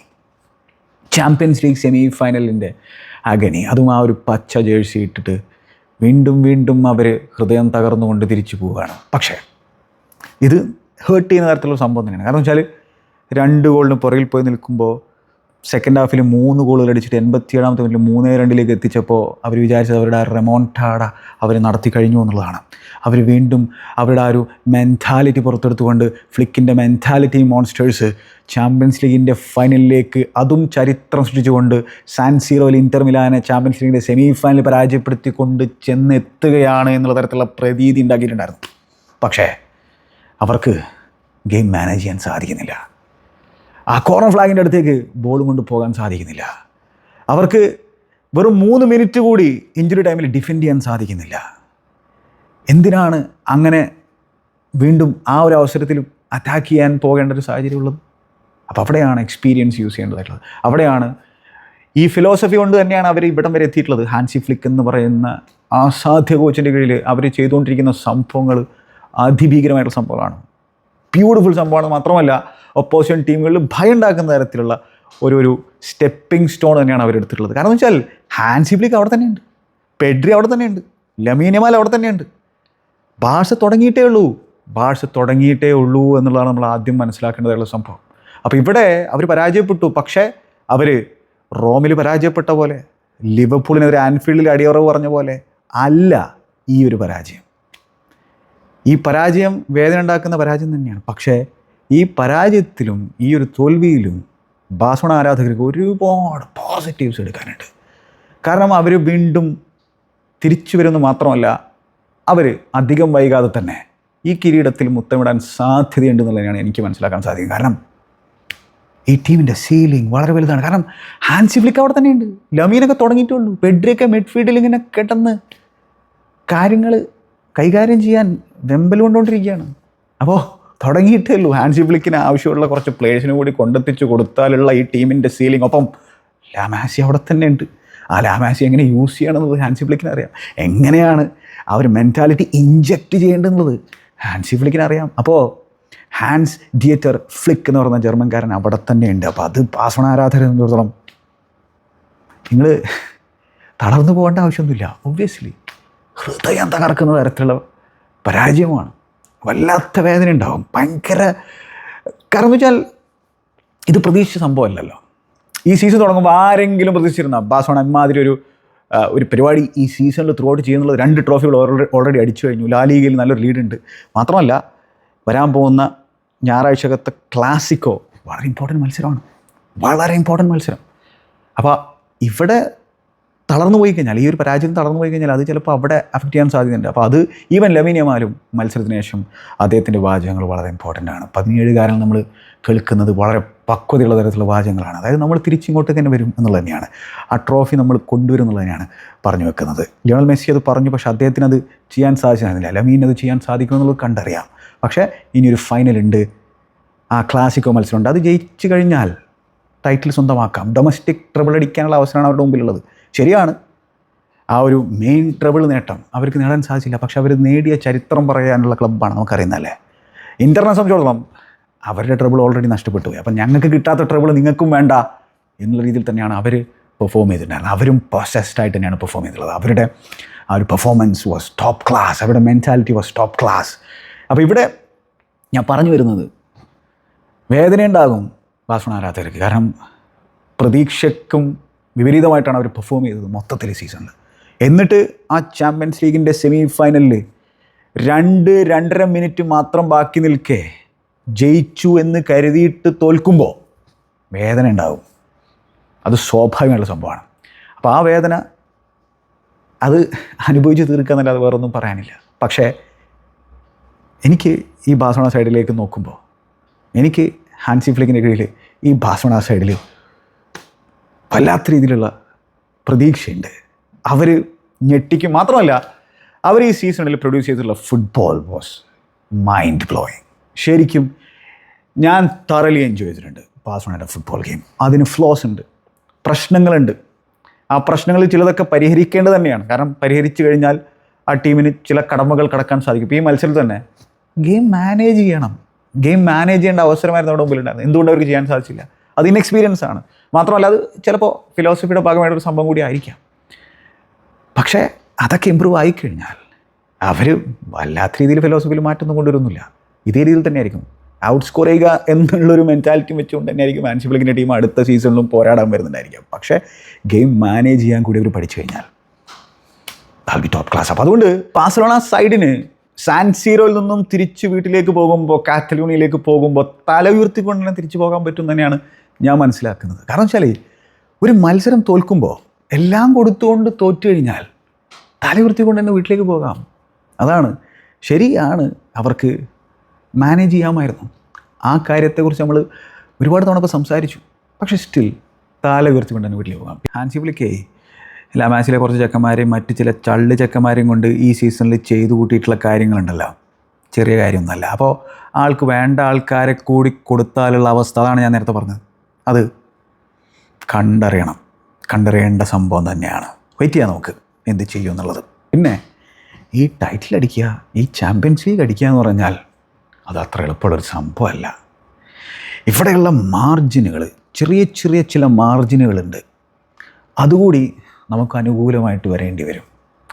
ചാമ്പ്യൻസ് ലീഗ് സെമി ഫൈനലിന്റെ അഗനി അതും ആ ഒരു പച്ച ജേഴ്സി ഇട്ടിട്ട് വീണ്ടും വീണ്ടും അവർ ഹൃദയം തകർന്നുകൊണ്ട് തിരിച്ചു പോവുകയാണ്. പക്ഷേ ഇത് ഹേർട്ട് ചെയ്യുന്ന തരത്തിലുള്ള സംഭവം തന്നെയാണ്. കാരണം വെച്ചാൽ രണ്ട് ഗോളിന് പുറകിൽ പോയി നിൽക്കുമ്പോൾ സെക്കൻഡ് ഹാഫിൽ മൂന്ന് ഗോളുകൾ അടിച്ചിട്ട് എൺപത്തിയേഴാമത്തെ മിനിറ്റിൽ മൂന്നേ രണ്ടിലേക്ക് എത്തിച്ചപ്പോൾ അവർ വിചാരിച്ചത് അവരുടെ ആ റെമോൺടാഡ അവർ നടത്തി കഴിഞ്ഞു എന്നുള്ളതാണ്. അവർ വീണ്ടും അവരുടെ ആ ഒരു മെന്റാലിറ്റി പുറത്തെടുത്തുകൊണ്ട് ഫ്ലിക്കിന്റെ മെന്റാലിറ്റി മോൺസ്റ്റേഴ്സ് ചാമ്പ്യൻസ് ലീഗിന്റെ ഫൈനലിലേക്ക് അതും ചരിത്രം സൃഷ്ടിച്ചുകൊണ്ട് സാൻ സീറോയിൽ ഇന്റർ മിലാനെ ചാമ്പ്യൻസ് ലീഗിന്റെ സെമി ഫൈനലിൽ പരാജയപ്പെടുത്തിക്കൊണ്ട് ചെന്നെത്തുകയാണ് എന്നുള്ള തരത്തിലുള്ള പ്രതീതി ഉണ്ടാക്കിയിട്ടുണ്ടായിരുന്നു. പക്ഷേ അവർക്ക് ഗെയിം മാനേജ് ചെയ്യാൻ സാധിക്കുന്നില്ല. ആ കോർണർ ഫ്ലാഗിന്റെ അടുത്തേക്ക് ബോൾ കൊണ്ട് പോകാൻ സാധിക്കുന്നില്ല. അവർക്ക് വെറും മൂന്ന് മിനിറ്റ് കൂടി ഇഞ്ചുറി ടൈമിൽ ഡിഫെൻഡ് ചെയ്യാൻ സാധിക്കുന്നില്ല. എന്തിനാണ് അങ്ങനെ വീണ്ടും ആ ഒരു അവസരത്തിൽ അറ്റാക്ക് ചെയ്യാൻ പോകേണ്ട ഒരു സാഹചര്യമുള്ളത് അപ്പോൾ അവിടെയാണ് എക്സ്പീരിയൻസ് യൂസ് ചെയ്യേണ്ടതായിട്ടുള്ളത്. അവിടെയാണ് ഈ ഫിലോസഫി കൊണ്ട് തന്നെയാണ് അവർ ഇവിടം വരെ എത്തിയിട്ടുള്ളത്. ഹാൻസി ഫ്ലിക്ക് എന്ന് പറയുന്ന അസാധ്യ കോച്ചിന്റെ കീഴിൽ അവർ ചെയ്തുകൊണ്ടിരിക്കുന്ന സംഭവങ്ങൾ അതിഭീകരമായിട്ടുള്ള സംഭവമാണ് ബ്യൂട്ടിഫുൾ സംഭവമാണ് മാത്രമല്ല ഒപ്പോസിഷൻ ടീമുകളിൽ ഭയം ഉണ്ടാക്കുന്ന തരത്തിലുള്ള ഒരു ഒരു സ്റ്റെപ്പിംഗ് സ്റ്റോൺ തന്നെയാണ് അവരെടുത്തിട്ടുള്ളത് കാരണം എന്ന് വെച്ചാൽ ഹാൻസി ഫ്ലിക്ക് അവിടെ തന്നെയുണ്ട്. പെഡ്രി അവിടെ തന്നെയുണ്ട്. ലമീനമാൽ അവിടെ തന്നെയുണ്ട്. ഭാഷ തുടങ്ങിയിട്ടേ ഉള്ളൂ. ഭാഷ തുടങ്ങിയിട്ടേ ഉള്ളൂ എന്നുള്ളതാണ് നമ്മൾ ആദ്യം മനസ്സിലാക്കേണ്ടതായുള്ള സംഭവം. അപ്പോൾ ഇവിടെ അവർ പരാജയപ്പെട്ടു. പക്ഷേ അവർ റോമിൽ പരാജയപ്പെട്ട പോലെ ലിവർപൂളിനെതിരെ ആൻഫീൽഡിൽ അടിയറവ് പറഞ്ഞ പോലെ അല്ല ഈ ഒരു പരാജയം. ഈ പരാജയം വേദന ഉണ്ടാക്കുന്ന പരാജയം തന്നെയാണ്. പക്ഷേ ഈ പരാജയത്തിലും ഈ ഒരു തോൽവിയിലും ബാസോണ ആരാധകർക്ക് ഒരുപാട് പോസിറ്റീവ്സ് എടുക്കാനുണ്ട്. കാരണം അവർ വീണ്ടും തിരിച്ചു വരുന്നു മാത്രമല്ല അവർ അധികം വൈകാതെ തന്നെ ഈ കിരീടത്തിൽ മുത്തമിടാൻ സാധ്യതയുണ്ട് സാധ്യതയുണ്ടെന്നുള്ളതാണ് എനിക്ക് മനസ്സിലാക്കാൻ സാധിക്കും കാരണം ഈ ടീമിന്റെ സീലിംഗ് വളരെ വലുതാണ്. കാരണം ഹാൻസി ഫ്ലിക്ക് അവിടെ തന്നെയുണ്ട്. ലമീനൊക്കെ തുടങ്ങിയിട്ടുള്ളൂ. പെഡ്രിയൊക്കെ മിഡ്ഫീൽഡിൽ ഇങ്ങനെ കിടന്ന് കാര്യങ്ങൾ കൈകാര്യം ചെയ്യാൻ വെമ്പൽ കൊണ്ടുകൊണ്ടിരിക്കുകയാണ്. അപ്പോൾ തുടങ്ങിയിട്ടേ ഉള്ളൂ. ഹാൻസി ഫ്ലിക്കിന് ആവശ്യമുള്ള കുറച്ച് പ്ലേഴ്സിനും കൂടി കൊണ്ടെത്തിച്ചു കൊടുത്താലുള്ള ഈ ടീമിന്റെ സീലിംഗ് ഒപ്പം ലാമാസി അവിടെ തന്നെ ഉണ്ട്. ആ ലാമാസി എങ്ങനെ യൂസ് ചെയ്യണമെന്നത് ഹാൻസി ഫ്ലിക്കിന് അറിയാം. എങ്ങനെയാണ് ആ ഒരു മെന്റാലിറ്റി ഇഞ്ചക്റ്റ് ചെയ്യേണ്ടതെന്നുള്ളത് ഹാൻസി ഫ്ലിക്കിന് അറിയാം. അപ്പോൾ ഹാൻസ് ഡിയറ്റർ ഫ്ലിക്ക് എന്ന് പറയുന്ന ജർമ്മൻകാരൻ അവിടെ തന്നെ ഉണ്ട്. അപ്പോൾ അത് പാസണ ആരാധകരെ സംബന്ധിച്ചിടത്തോളം നിങ്ങൾ തളർന്നു പോകേണ്ട ആവശ്യമൊന്നുമില്ല. ഒബ്വിയസ്ലി ഹൃദയം തകർക്കുന്ന തരത്തിലുള്ള പരാജയമാണ്. വല്ലാത്ത വേദന ഉണ്ടാവും. ഭയങ്കര കാരണം എന്ന് വെച്ചാൽ ഇത് പ്രതീക്ഷിച്ച സംഭവമല്ലല്ലോ. ഈ സീസൺ തുടങ്ങുമ്പോൾ ആരെങ്കിലും പ്രതീക്ഷിച്ചിരുന്ന? ബാസോണ ഇമാതിരി ഒരു ഒരു പരിപാടി ഈ സീസണിൽ ത്രൂ ഔട്ട് ചെയ്യുന്നുള്ളത് രണ്ട് ട്രോഫികൾ ഓൾറെഡി അടിച്ചു കഴിഞ്ഞു. ലാ ലീഗയിൽ നല്ലൊരു ലീഡുണ്ട് മാത്രമല്ല വരാൻ പോകുന്ന ഞായറാഴ്ചകത്തെ ക്ലാസിക്കോ വളരെ ഇമ്പോർട്ടന്റ് മത്സരമാണ്. വളരെ ഇമ്പോർട്ടന്റ് മത്സരം. അപ്പോൾ ഇവിടെ തളർന്നു പോയി കഴിഞ്ഞാൽ ഈ ഒരു പരാജയം തളർന്നു പോയി കഴിഞ്ഞാൽ അത് ചിലപ്പോൾ അവിടെ അഫക്റ്റ് ചെയ്യാൻ സാധ്യതയുണ്ട്. അപ്പോൾ അത് ഈവൻ ലമീനിയമാലും മത്സരത്തിന് ശേഷം അദ്ദേഹത്തിന്റെ വാചകങ്ങൾ വളരെ ഇമ്പോർട്ടന്റ് ആണ്. പതിനേഴുകാരൻ നമ്മൾ കേൾക്കുന്നത് വളരെ പക്വതയുള്ള തരത്തിലുള്ള വാചകങ്ങളാണ്. അതായത് നമ്മൾ തിരിച്ചിങ്ങോട്ട് തന്നെ വരും എന്നുള്ളത് തന്നെയാണ്. ആ ട്രോഫി നമ്മൾ കൊണ്ടുവരും എന്നുള്ളത് തന്നെയാണ് പറഞ്ഞു വെക്കുന്നത്. ലിയോണൽ മെസ്സി അത് പറഞ്ഞു പക്ഷേ അദ്ദേഹത്തിന് അത് ചെയ്യാൻ സാധിച്ചിരുന്നില്ല. ലമീൻ അത് ചെയ്യാൻ സാധിക്കുമെന്നുള്ളത് കണ്ടറിയാം. പക്ഷേ ഇനിയൊരു ഫൈനലുണ്ട് ആ ക്ലാസിക്കോ മത്സരമുണ്ട്. അത് ജയിച്ചു കഴിഞ്ഞാൽ ടൈറ്റിൽ സ്വന്തമാക്കാം. ഡൊമസ്റ്റിക് ട്രിബിൾ അടിക്കാനുള്ള അവസരമാണ് അവരുടെ മുമ്പിലുള്ളത്. ശരിയാണ്. ആ ഒരു മെയിൻ ട്രബിൾ നേട്ടം അവർക്ക് നേടാൻ സാധിച്ചില്ല. പക്ഷെ അവർ നേടിയ ചരിത്രം പറയാനുള്ള ക്ലബ്ബാണ് നമുക്കറിയുന്നതല്ലേ? ഇന്റർനെ സംബന്ധിച്ചിടത്തോളം അവരുടെ ട്രബിൾ ഓൾറെഡി നഷ്ടപ്പെട്ടു പോയി. അപ്പം ഞങ്ങൾക്ക് കിട്ടാത്ത ട്രബിൾ നിങ്ങൾക്കും വേണ്ട എന്നുള്ള രീതിയിൽ തന്നെയാണ് അവർ പെർഫോം ചെയ്തിട്ടുണ്ടായിരുന്നത്. അവരും പ്രൊസസ്ഡ് ആയിട്ട് തന്നെയാണ് പെർഫോം ചെയ്തിട്ടുള്ളത്. അവരുടെ ആ ഒരു പെർഫോമൻസ് വാസ് ടോപ്പ് ക്ലാസ് അവരുടെ മെന്റാലിറ്റി വാസ് ടോപ്പ് ക്ലാസ് അപ്പോൾ ഇവിടെ ഞാൻ പറഞ്ഞു വരുന്നത് വേദനയുണ്ടാകും ആരാധകർക്ക്. കാരണം പ്രതീക്ഷയ്ക്കും വിപരീതമായിട്ടാണ് അവർ പെർഫോം ചെയ്തത് മൊത്തത്തിൽ സീസണിൽ എന്നിട്ട് ആ ചാമ്പ്യൻസ് ലീഗിന്റെ സെമി ഫൈനലിൽ രണ്ട് രണ്ടര മിനിറ്റ് മാത്രം ബാക്കി നിൽക്കേ ജയിച്ചു എന്ന് കരുതിയിട്ട് തോൽക്കുമ്പോൾ വേദന ഉണ്ടാവും. അത് സ്വാഭാവികമായിട്ടുള്ള സംഭവമാണ്. അപ്പോൾ ആ വേദന അത് അനുഭവിച്ച് തീർക്കാന്നല്ലാതെ വേറൊന്നും പറയാനില്ല. പക്ഷേ എനിക്ക് ഈ ബാസോണ സൈഡിലേക്ക് നോക്കുമ്പോൾ എനിക്ക് ഹാൻസി ഫ്ലിക്കിന്റെ കീഴിൽ ഈ ബാസോണ സൈഡിൽ വല്ലാത്ത രീതിയിലുള്ള പ്രതീക്ഷയുണ്ട്. അവർ ഞെട്ടിക്കും മാത്രമല്ല അവർ ഈ സീസണിൽ പ്രൊഡ്യൂസ് ചെയ്തിട്ടുള്ള ഫുട്ബോൾ വാസ് മൈൻഡ് ബ്ലോയിങ് ശരിക്കും ഞാൻ തറലി എൻജോയ് ചെയ്തിട്ടുണ്ട് ബാസോണയുടെ ഫുട്ബോൾ ഗെയിം അതിന് ഫ്ലോസ് ഉണ്ട് പ്രശ്നങ്ങളുണ്ട്. ആ പ്രശ്നങ്ങളിൽ ചിലതൊക്കെ പരിഹരിക്കേണ്ടത് തന്നെയാണ്. കാരണം പരിഹരിച്ചു കഴിഞ്ഞാൽ ആ ടീമിന് ചില കടമകൾ കടക്കാൻ സാധിക്കും. ഈ മത്സരത്തിൽ തന്നെ ഗെയിം മാനേജ് ചെയ്യണം. ഗെയിം മാനേജ് ചെയ്യേണ്ട അവസരമായിരുന്നു അവിടെ മുമ്പിലുണ്ടായിരുന്നു എന്തുകൊണ്ട് അവർക്ക് ചെയ്യാൻ സാധിച്ചില്ല? അത് ഇൻ എക്സ്പീരിയൻസ് ആണ്. മാത്രമല്ല അത് ചിലപ്പോൾ ഫിലോസഫിയുടെ ഭാഗമായിട്ടൊരു സംഭവം കൂടി ആയിരിക്കാം. പക്ഷേ അതൊക്കെ ഇമ്പ്രൂവ് ആയിക്കഴിഞ്ഞാൽ അവർ വല്ലാത്ത രീതിയിൽ ഫിലോസഫിയിൽ മാറ്റൊന്നും കൊണ്ടുവരുന്നില്ല. ഇതേ രീതിയിൽ തന്നെ ആയിരിക്കും ഔട്ട് സ്കോർ ചെയ്യുക എന്നുള്ളൊരു മെന്റാലിറ്റി വെച്ചുകൊണ്ട് തന്നെ ആയിരിക്കും മാൻസിബിളിങ്ങിന്റെ ടീം അടുത്ത സീസണിലും പോരാടാൻ വരുന്നുണ്ടായിരിക്കും പക്ഷേ ഗെയിം മാനേജ് ചെയ്യാൻ കൂടി അവർ പഠിച്ചു കഴിഞ്ഞാൽ ദാൽ ബി ടോപ്പ് ക്ലാസ് അപ്പോൾ അതുകൊണ്ട് ബാഴ്സലോണ സൈഡിന് സാൻ സീറോയിൽ നിന്നും തിരിച്ച് വീട്ടിലേക്ക് പോകുമ്പോൾ കാറ്റലൂണിയിലേക്ക് പോകുമ്പോൾ തല ഉയർത്തിക്കൊണ്ട് തന്നെ തിരിച്ചു പോകാൻ പറ്റും തന്നെയാണ് ഞാൻ മനസ്സിലാക്കുന്നത്. കാരണം വെച്ചാൽ ഒരു മത്സരം തോൽക്കുമ്പോൾ എല്ലാം കൊടുത്തുകൊണ്ട് തോറ്റു കഴിഞ്ഞാൽ തല ഉയർത്തിക്കൊണ്ട് തന്നെ വീട്ടിലേക്ക് പോകാം. അതാണ്. ശരിയാണ് അവർക്ക് മാനേജ് ചെയ്യാമായിരുന്നു. ആ കാര്യത്തെക്കുറിച്ച് നമ്മൾ ഒരുപാട് തവണ ഇപ്പോൾ സംസാരിച്ചു. പക്ഷേ സ്റ്റിൽ താല ഉയർത്തിക്കൊണ്ട് തന്നെ വീട്ടിൽ പോകാം. ഹാൻസി വിളിക്കേ എല്ലാ മാച്ചിലെ കുറച്ച് ചെക്കന്മാരെയും മറ്റ് ചില ചള്ള് ചെക്കന്മാരെയും കൊണ്ട് ഈ സീസണിൽ ചെയ്തു കൂട്ടിയിട്ടുള്ള കാര്യങ്ങളുണ്ടല്ലോ. ചെറിയ കാര്യമൊന്നുമല്ല. അപ്പോൾ ആൾക്ക് വേണ്ട ആൾക്കാരെ കൂടി കൊടുത്താലുള്ള അവസ്ഥ അതാണ് ഞാൻ നേരത്തെ പറഞ്ഞത്. അത് കണ്ടറിയണം. കണ്ടറിയേണ്ട സംഭവം തന്നെയാണ്. വെയിറ്റ് ചെയ്യാം നമുക്ക്. എന്ത് ചെയ്യും എന്നുള്ളത്. പിന്നെ ഈ ടൈറ്റിൽ അടിക്കുക ഈ ചാമ്പ്യൻസ് ലീഗ് അടിക്കുക എന്ന് പറഞ്ഞാൽ അത് അത്ര എളുപ്പമുള്ളൊരു സംഭവമല്ല. ഇവിടെയുള്ള മാർജിനുകൾ ചെറിയ ചെറിയ ചില മാർജിനുകളുണ്ട് അതുകൂടി നമുക്ക് അനുകൂലമായിട്ട് വരേണ്ടി വരും.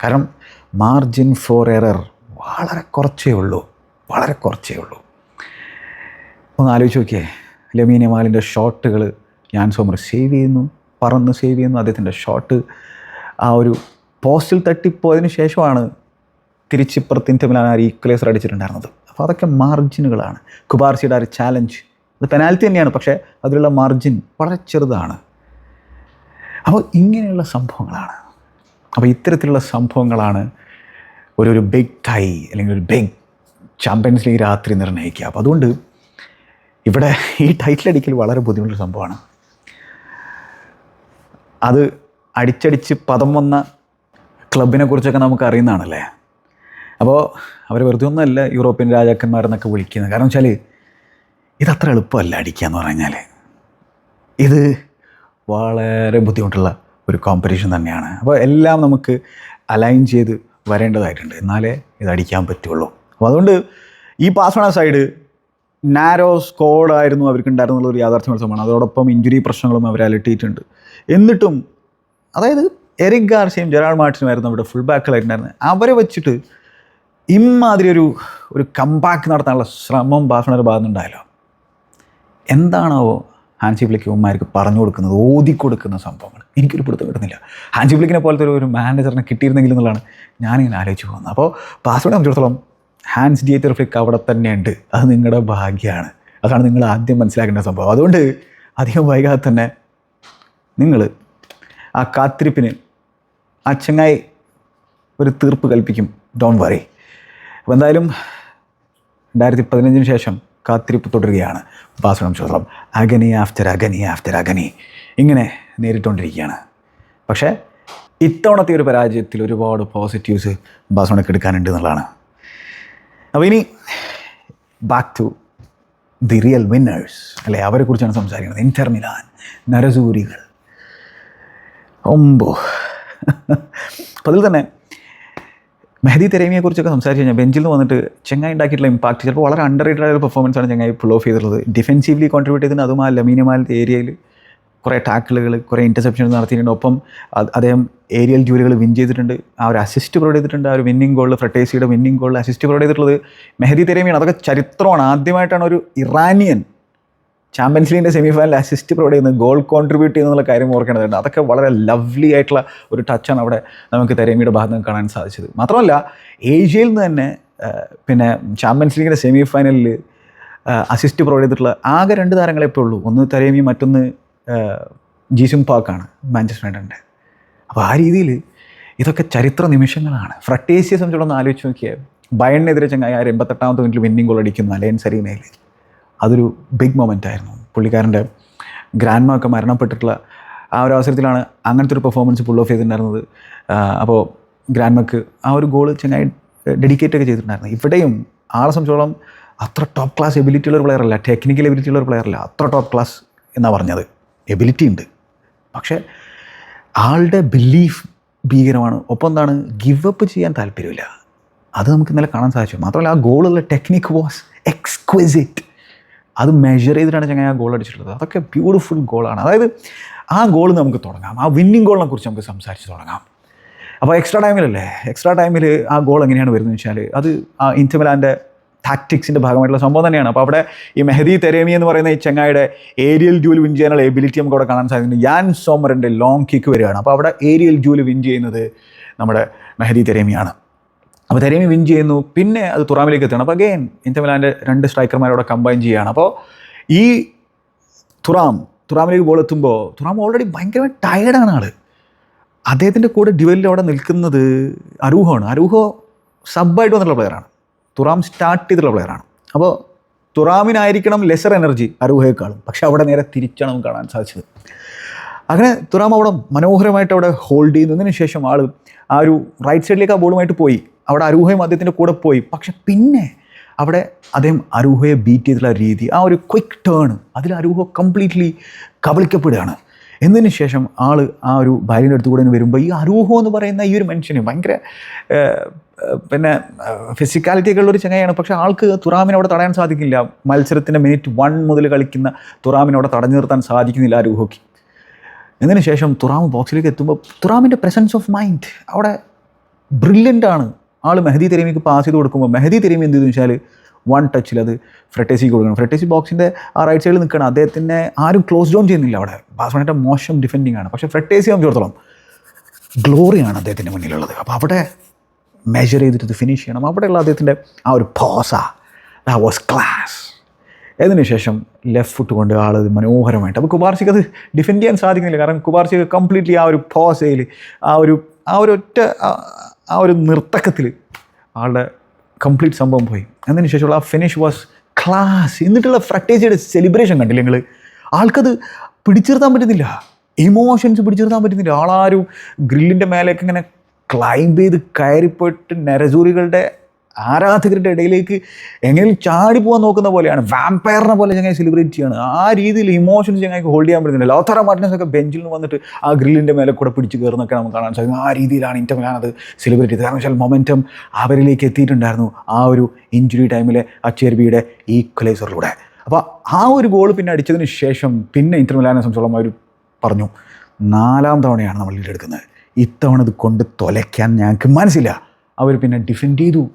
കാരണം മാർജിൻ ഫോർ എറർ വളരെ കുറച്ചേ ഉള്ളൂ. വളരെ കുറച്ചേ ഉള്ളൂ. ഒന്ന് ആലോചിച്ച് നോക്കിയേ. ലമീൻ യമാലിന്റെ ഷോട്ടുകൾ ഞാൻ സോമർ സേവ് ചെയ്യുന്നു പറന്ന് സേവ് ചെയ്യുന്നു. അദ്ദേഹത്തിന്റെ ഷോട്ട് ആ ഒരു പോസ്റ്റിൽ തട്ടിപ്പോയതിന് ശേഷമാണ് തിരിച്ചിപ്പുറത്ത് ആ ഈക്വലൈസർ അടിച്ചിട്ടുണ്ടായിരുന്നത്. അപ്പോൾ അതൊക്കെ മാർജിനുകളാണ് കുബാർസിയുടെ ഒരു ചാലഞ്ച് അത് പെനാൽറ്റി തന്നെയാണ് പക്ഷേ അതിലുള്ള മാർജിൻ വളരെ ചെറുതാണ്. അപ്പോൾ ഇങ്ങനെയുള്ള സംഭവങ്ങളാണ്. അപ്പോൾ ഇത്തരത്തിലുള്ള സംഭവങ്ങളാണ് ഒരു ഒരു ബിഗ് ടൈ അല്ലെങ്കിൽ ഒരു ബിഗ് ചാമ്പ്യൻസ് ലീഗ് രാത്രി നിർണയിക്കുക അപ്പോൾ അതുകൊണ്ട് ഇവിടെ ഈ ടൈറ്റിൽ അടിക്കൽ വളരെ ബുദ്ധിമുട്ടുള്ള സംഭവമാണ്. അത് അടിച്ചടിച്ച് പദം വന്ന ക്ലബിനെ കുറിച്ചൊക്കെ നമുക്ക് അറിയുന്നതാണല്ലേ? അപ്പോൾ അവർ വെറുതെ ഒന്നുമല്ല യൂറോപ്യൻ രാജാക്കന്മാരെന്നൊക്കെ വിളിക്കുന്നത്. കാരണം വെച്ചാൽ ഇതത്ര എളുപ്പമല്ല അടിക്കുക എന്ന് പറഞ്ഞാൽ ഇത് വളരെ ബുദ്ധിമുട്ടുള്ള ഒരു കോമ്പറ്റീഷൻ തന്നെയാണ്. അപ്പോൾ എല്ലാം നമുക്ക് അലൈൻ ചെയ്ത് വരേണ്ടതായിട്ടുണ്ട്. എന്നാലേ ഇത് അടിക്കാൻ പറ്റുള്ളൂ. അപ്പോൾ അതുകൊണ്ട് ഈ പാസ്വേഡ് സൈഡ് നാരോ സ്കോഡായിരുന്നു അവർക്ക് ഉണ്ടായിരുന്നുള്ള ഒരു മത്സരമാണ്. അതോടൊപ്പം ഇഞ്ചുറി പ്രശ്നങ്ങളും അവർ അലട്ടിയിട്ടുണ്ട്. എന്നിട്ടും അതായത് എറിക് ഗാർസിയും ജെറാൾ മാർട്ടിനും ആയിരുന്നു അവിടെ ഫുൾ ബാക്കുകളായിട്ടുണ്ടായിരുന്നത് അവരെ വെച്ചിട്ട് ഇമാതിരി ഒരു ഒരു കമ്പാക്ക് നടത്താനുള്ള ശ്രമം ബാഫണർ ഭാഗത്തുനിന്നുണ്ടായല്ലോ എന്താണാവോ ഹാൻസി ഫ്ലിക്ക് ഉമ്മമാർക്ക് പറഞ്ഞു കൊടുക്കുന്നത് ഓതി കൊടുക്കുന്ന സംഭവങ്ങൾ. എനിക്കൊരു പിടുത്തം കിട്ടുന്നില്ല. ഹാൻസി ഫ്ലിക്കിനെ പോലത്തെ ഒരു മാനേജറിനെ കിട്ടിയിരുന്നെങ്കിൽ എന്നുള്ളതാണ് ഞാനിങ്ങനെ ആലോചിച്ച് പോകുന്നത്. അപ്പോൾ പാസ്വേഡ് സംബന്ധിച്ചിടത്തോളം ഹാൻസ് ഡിയേറ്റർ ഫ്ലിക്ക് അവിടെ തന്നെയുണ്ട്. അത് നിങ്ങളുടെ ഭാഗ്യമാണ് അതാണ് നിങ്ങൾ ആദ്യം മനസ്സിലാക്കേണ്ട സംഭവം. അതുകൊണ്ട് അധികം വൈകാതെ തന്നെ നിങ്ങൾ ആ കാത്തിരിപ്പിന് ആ ചങ്ങായി ഒരു തീർപ്പ് കൽപ്പിക്കും. ഡോൺ വറി അപ്പോൾ എന്തായാലും രണ്ടായിരത്തി പതിനഞ്ചിന് ശേഷം കാത്തിരിപ്പ് തുടരുകയാണ്. ഉപാസനം ക്ഷേത്രം അഗനി ആഫ്റ്റർ അഗനി ആഫ്റ്റർ അഗനി ഇങ്ങനെ നേരിട്ടുകൊണ്ടിരിക്കുകയാണ് പക്ഷേ ഇത്തവണത്തെ ഒരു പരാജയത്തിൽ ഒരുപാട് പോസിറ്റീവ്സ് ഉപാസനക്ക് എടുക്കാനുണ്ട് എന്നുള്ളതാണ്. അപ്പോൾ ഇനി back to the real winners അല്ലെ? അവരെ കുറിച്ചാണ് സംസാരിക്കുന്നത്. ഇന്റർ മിലാൻ നരസൂരികൾ. ഒമ്പോ. അപ്പോൾ അതിൽ തന്നെ മെഹദി തെരേമിയെ കുറിച്ചൊക്കെ സംസാരിച്ച് കഴിഞ്ഞാൽ ബെഞ്ചിൽ നിന്ന് വന്നിട്ട് ചെങ്ങായി ഉണ്ടാക്കിയിട്ടുള്ള ഇമ്പാക്ട് ചിലപ്പോൾ വളരെ അണ്ടർ റേറ്റഡ് ആയ പെർഫോമൻസ് ആണ് ചെങ്ങായി പുൾ ഓഫ് ചെയ്തിട്ടുള്ളത്. ഡിഫെൻസീവ്ലി കോൺട്രിബ്യൂട്ട് ചെയ്തിട്ടുണ്ട് അതും ആ ഏരിയയിൽ കുറേ ടാക്കിളുകൾ കുറേ ഇന്റർസെപ്ഷൻ നടത്തിയിട്ടുണ്ട്. ഒപ്പം അദ്ദേഹം ഏരിയൽ ജൂലികൾ വിൻ ചെയ്തിട്ടുണ്ട്. ആ ഒരു അസിസ്റ്റ് പ്രൊവൈഡ് ചെയ്തിട്ടുണ്ട്. ആ ഒരു വിന്നിംഗ് ഗോൾ ഫ്രട്ടേസിയുടെ വിന്നിംഗ് ഗോൾ അസിസ്റ്റ് പ്രൊവൈഡ് ചെയ്തിട്ടുള്ളത് മെഹദി തെരേമിയാണ്. അതൊക്കെ ചരിത്രമാണ്. ആദ്യമായിട്ടാണ് ഒരു ഇറാനിയൻ ചാമ്പ്യൻസ് ലീഗിന്റെ സെമി അസിസ്റ്റ് പ്രൊവൈഡ് ചെയ്യുന്നത് ഗോൾ കോൺട്രിബ്യൂട്ട് ചെയ്യുന്നുള്ള കാര്യം ഓർക്കേണ്ടതുണ്ട് അതൊക്കെ വളരെ ലവ്ലി ആയിട്ടുള്ള ഒരു ടച്ചാണ് അവിടെ നമുക്ക് തെരേമിയുടെ ഭാഗത്ത് നിന്ന് കാണാൻ സാധിച്ചത്. മാത്രമല്ല ഏഷ്യയിൽ നിന്ന് തന്നെ പിന്നെ ചാമ്പ്യൻസ് ലീഗിന്റെ സെമി ഫൈനലിൽ അസിസ്റ്റ് പ്രൊവൈഡ് ചെയ്തിട്ടുള്ള ആകെ രണ്ട് താരങ്ങളെ ഇപ്പോൾ ഉള്ളൂ. ഒന്ന് തെരേമി മറ്റൊന്ന് ജീസും പാക്കാണ് മാഞ്ചസ്റ്റർ യുണൈറ്റഡിന്റെ അപ്പോൾ ആ രീതിയിൽ ഇതൊക്കെ ചരിത്ര നിമിഷങ്ങളാണ്. ഫ്രട്ടേസിയെ സംബന്ധിച്ചോളം ആലോചിച്ച് നോക്കിയാൽ ബയണിനെതിരെ ചങ്ങായി ആ എൺപത്തെട്ടാമത്തെ മിനിറ്റിൽ വിന്നിംഗ് ഗോൾ അടിക്കുന്ന അലയൻ സരീനയിൽ. അതൊരു ബിഗ് മൊമെന്റ് ആയിരുന്നു. പുള്ളിക്കാരന്റെ ഗ്രാൻഡ് ഒക്കെ മരണപ്പെട്ടിട്ടുള്ള ആ ഒരു അവസരത്തിലാണ് അങ്ങനത്തെ ഒരു പെർഫോമൻസ് പുൾ ഓഫ് ചെയ്തിട്ടുണ്ടായിരുന്നത്. അപ്പോൾ ഗ്രാൻഡ് മക്ക് ആ ഒരു ഗോൾ ചങ്ങായി ഡെഡിക്കേറ്റ് ഒക്കെ ചെയ്തിട്ടുണ്ടായിരുന്നു. ഇവിടെയും ആളെ സംബന്ധിച്ചോളം അത്ര ടോപ്പ് ക്ലാസ് എബിലിറ്റി ഉള്ള ഒരു പ്ലെയർ അല്ല ടെക്നിക്കൽ എബിലിറ്റി ഉള്ള ഒരു പ്ലെയർ അല്ല അത്ര ടോപ്പ് ക്ലാസ് എന്നാണ് പറഞ്ഞത്. എബിലിറ്റി ഉണ്ട്. പക്ഷേ ആളുടെ ബിലീഫ് ഭീകരമാണ്. ഒപ്പം എന്താണ്? ഗിവ് അപ്പ് ചെയ്യാൻ താല്പര്യമില്ല. അത് നമുക്ക് ഇന്നലെ കാണാൻ സാധിച്ചു. മാത്രമല്ല ആ ഗോളുള്ള ടെക്നിക്ക് വാസ് എക്സ്ക്വിസിറ്റ് അത് മെഷർ ചെയ്തിട്ടാണ് ചങ്ങനെ ആ ഗോൾ അടിച്ചിട്ടുള്ളത്. അതൊക്കെ ബ്യൂട്ടിഫുൾ ഗോളാണ് അതായത് ആ ഗോൾ നമുക്ക് തുടങ്ങാം. ആ വിന്നിംഗ് ഗോളിനെ കുറിച്ച് നമുക്ക് സംസാരിച്ച് തുടങ്ങാം. അപ്പോൾ എക്സ്ട്രാ ടൈമിലല്ലേ എക്സ്ട്രാ ടൈമിൽ ആ ഗോൾ എങ്ങനെയാണ് വരുന്നത് വെച്ചാൽ അത് ആ ഇന്റർമിലാന്റെ ടാക്ടിക്സിന്റെ ഭാഗമായിട്ടുള്ള സംഭവം തന്നെയാണ്. അപ്പോൾ അവിടെ ഈ മെഹദി തെരേമി എന്ന് പറയുന്ന ഈ ചെങ്ങായുടെ ഏരിയൽ ഡ്യൂൽ വിൻ ചെയ്യാനുള്ള എബിലിറ്റി നമുക്ക് അവിടെ കാണാൻ സാധിക്കുന്നുണ്ട് യാൻ സോമറിന്റെ ലോങ് കിക്ക് വരികയാണ്. അപ്പോൾ അവിടെ ഏരിയൽ ഡ്യൂൽ വിൻ ചെയ്യുന്നത് നമ്മുടെ മെഹദി തെരേമിയാണ്. അപ്പോൾ തെരേമി വിൻ ചെയ്യുന്നു. പിന്നെ അത് തുറാമിലേക്ക് എത്തുകയാണ്. അപ്പോൾ അഗെയിൻ ഇന്റർമിലാന്റെ രണ്ട് സ്ട്രൈക്കർമാരോടെ കമ്പൈൻ ചെയ്യുകയാണ്. അപ്പോൾ ഈ തുറാം തുറാമിലേക്ക് ബോൾ എത്തുമ്പോൾ തുറാം ഓൾറെഡി ഭയങ്കരമായി ടയർഡാണ് ആൾ അദ്ദേഹത്തിന്റെ കൂടെ ഡ്യുവലിൽ അവിടെ നിൽക്കുന്നത് അരൂഹമാണ്. അരൂഹോ സബ്ബായിട്ട് വന്നിട്ടുള്ള പ്ലെയറാണ് തുറാം സ്റ്റാർട്ട് ചെയ്തിട്ടുള്ള പ്ലെയറാണ് അപ്പോൾ തുറാമിനായിരിക്കണം ലെസർ എനർജി അരൂഹയെക്കാളും. പക്ഷെ അവിടെ നേരെ തിരിച്ചാണ് കാണാൻ സാധിച്ചത്. അങ്ങനെ തുറാം അവിടെ മനോഹരമായിട്ട് അവിടെ ഹോൾഡ് ചെയ്യുന്നതിന് ശേഷം ആൾ ആ ഒരു റൈറ്റ് സൈഡിലേക്ക് ആ ബോളുമായിട്ട് പോയി. അവിടെ അരൂഹയും അദ്ദേഹത്തിന്റെ കൂടെ പോയി. പക്ഷെ പിന്നെ അവിടെ അദ്ദേഹം അരൂഹയെ ബീറ്റ് ചെയ്തിട്ടുള്ള രീതി ആ ഒരു ക്വിക്ക് ടേൺ അതിൽ അരൂഹ കംപ്ലീറ്റ്ലി കബളിക്കപ്പെടുകയാണ്. എന്നതിന് ശേഷം ആൾ ആ ഒരു ഭാര്യയുടെ അടുത്ത് കൂടെ വരുമ്പോൾ ഈ അരൂഹം എന്ന് പറയുന്ന ഈ ഒരു മനുഷ്യന് ഭയങ്കര പിന്നെ ഫിസിക്കാലിറ്റി ഉള്ളൊരു ചങ്ങയാണ് പക്ഷേ ആൾക്ക് തുറാമിനെ അവിടെ തടയാൻ സാധിക്കില്ല. മത്സരത്തിന്റെ മിനിറ്റ് വൺ മുതൽ കളിക്കുന്ന തുറാമിനെ അവിടെ തടഞ്ഞു നിർത്താൻ സാധിക്കുന്നില്ല രൂഹോക്ക്. എന്നതിന് ശേഷം തുറാം ബോക്സിലേക്ക് എത്തുമ്പോൾ തുറാമിന്റെ പ്രസൻസ് ഓഫ് മൈൻഡ് അവിടെ ബ്രില്യന്റ് ആണ്. ആൾ മെഹദി തെരീമിക്ക് പാസ് ചെയ്ത് കൊടുക്കുമ്പോൾ മെഹദി തെരീമി എന്ത് ചെയ്തു വെച്ചാൽ വൺ ടച്ചിൽ അത് ഫ്രെട്ടേസിക്ക് കൊടുക്കണം. ഫ്രെട്ടേസി ബോക്സിന്റെ ആ റൈറ്റ് സൈഡിൽ നിൽക്കണം അദ്ദേഹത്തിനെ ആരും ക്ലോസ് ഡൗൺ ചെയ്യുന്നില്ല അവിടെ. ബാസ്മണിന്റെ മോശം ഡിഫെൻഡിങ് ആണ്. പക്ഷേ ഫ്രെട്ടേസി സംബന്ധിച്ചിടത്തോളം ഗ്ലോറിയാണ് അദ്ദേഹത്തിന്റെ മുന്നിലുള്ളത്. അപ്പോൾ അവിടെ മെഷർ ചെയ്തിട്ട് ഫിനിഷ് ചെയ്യണം. അവിടെയുള്ള അദ്ദേഹത്തിന്റെ ആ ഒരു പോസ ദാ വാസ് ക്ലാസ് അതിന് ശേഷം ലെഫ്റ്റ് ഫുട്ട് കൊണ്ട് ആൾ മനോഹരമായിട്ട്. അപ്പോൾ കുബാർസിക്ക് അത് ഡിഫെൻഡ് ചെയ്യാൻ സാധിക്കുന്നില്ല. കാരണം കുബാർസിക്ക് കംപ്ലീറ്റ്ലി ആ ഒരു പോസയിൽ ആ ഒരു ആ ഒരു ഒറ്റ ആ- ഒരു നിർത്തക്കത്തിൽ ആളുടെ കംപ്ലീറ്റ് സംഭവം പോയി. അതിന് ശേഷമുള്ള ആ ഫിനിഷ് വാസ് ക്ലാസ് എന്നിട്ടുള്ള ഫ്രട്ടേജിയുടെ സെലിബ്രേഷൻ കണ്ടില്ല നിങ്ങൾ ആൾക്കത് പിടിച്ചിർത്താൻ പറ്റുന്നില്ല. ഇമോഷൻസ് പിടിച്ചിർത്താൻ പറ്റുന്നില്ല. ആളാരും ഗ്രില്ലിന്റെ മേലേക്ക് ഇങ്ങനെ ക്ലൈംബ് ചെയ്ത് കയറിപ്പോയിട്ട് നരസൂരികളുടെ ആരാധകരുടെ ഇടയിലേക്ക് എങ്ങനെയും ചാടി പോകാൻ നോക്കുന്ന പോലെയാണ്. വാമ്പയറിനെ പോലെ ചങ്ങായി സെലിബ്രേറ്റ് ചെയ്യാണ്. ആ രീതിയിൽ ഇമോഷൻസ് ചങ്ങായിക്ക് ഹോൾഡ് ചെയ്യാൻ പറ്റുന്നില്ല. ലോത്തറ മാർട്ടിനസ് ഒക്കെ ബെഞ്ചിൽ നിന്ന് വന്നിട്ട് ആ ഗ്രില്ലിന്റെ മേലെ കൂടെ പിടിച്ച് കയറുന്നൊക്കെ നമുക്ക് കാണാൻ സാധിക്കും. ആ രീതിയിലാണ് ഇന്റർ മിലാൻ അത് സെലിബ്രേറ്റ് ചെയ്തത്. കാരണം വെച്ചാൽ മൊമെന്റം അവരിലേക്ക് എത്തിയിട്ടുണ്ടായിരുന്നു ആ ഒരു ഇഞ്ചുറി ടൈമിലെ അച്ചേർബിയുടെ ഈക്വലൈസറിലൂടെ അപ്പോൾ ആ ഒരു ഗോൾ പിന്നെ അടിച്ചതിന് ശേഷം പിന്നെ ഇന്റർ മിലാനെ സംബന്ധിച്ചോളം അവർ പറഞ്ഞു നാലാം തവണയാണ് നമ്മൾ ലീഡ് എടുക്കുന്നത്. ഇത്തവണ ഇത് കൊണ്ട് തൊലയ്ക്കാൻ ഞങ്ങൾക്ക് മനസ്സില്ല. അവർ പിന്നെ ഡിഫെൻഡ് ചെയ്തു.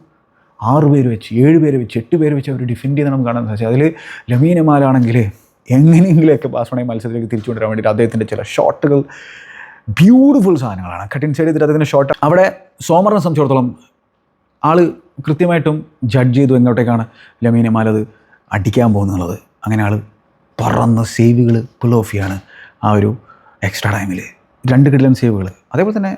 ആറ് പേര് വെച്ച് ഏഴ് പേര് വെച്ച് എട്ട് പേര് വെച്ച് അവർ ഡിഫെൻഡ് ചെയ്ത് നമുക്ക് കാണാൻ സാധിച്ചു. അതിൽ ലമീനമാലാണെങ്കിൽ എങ്ങനെയെങ്കിലുമൊക്കെ ബാസ്മണി മത്സരത്തിലേക്ക് തിരിച്ചു കൊണ്ടുവരാൻ വേണ്ടിയിട്ട് അദ്ദേഹത്തിന്റെ ചില ഷോട്ടുകൾ ബ്യൂട്ടിഫുൾ സാധനങ്ങളാണ്. കട്ടിൻ സൈഡ് ചെയ്തിട്ട് അദ്ദേഹത്തിന്റെ ഷോട്ട് അവിടെ സോമറിനെ സംബന്ധിച്ചിടത്തോളം ആൾ കൃത്യമായിട്ടും ജഡ്ജ് ചെയ്തു എങ്ങോട്ടേക്കാണ് ലമീനമാല അത് അടിക്കാൻ പോകുന്നുള്ളത്. അങ്ങനെ ആൾ പറന്ന് സേവുകൾ പുൾ ആ ഒരു എക്സ്ട്രാ ടൈമിൽ രണ്ട് കിടിലൻ സേവുകൾ. അതേപോലെ തന്നെ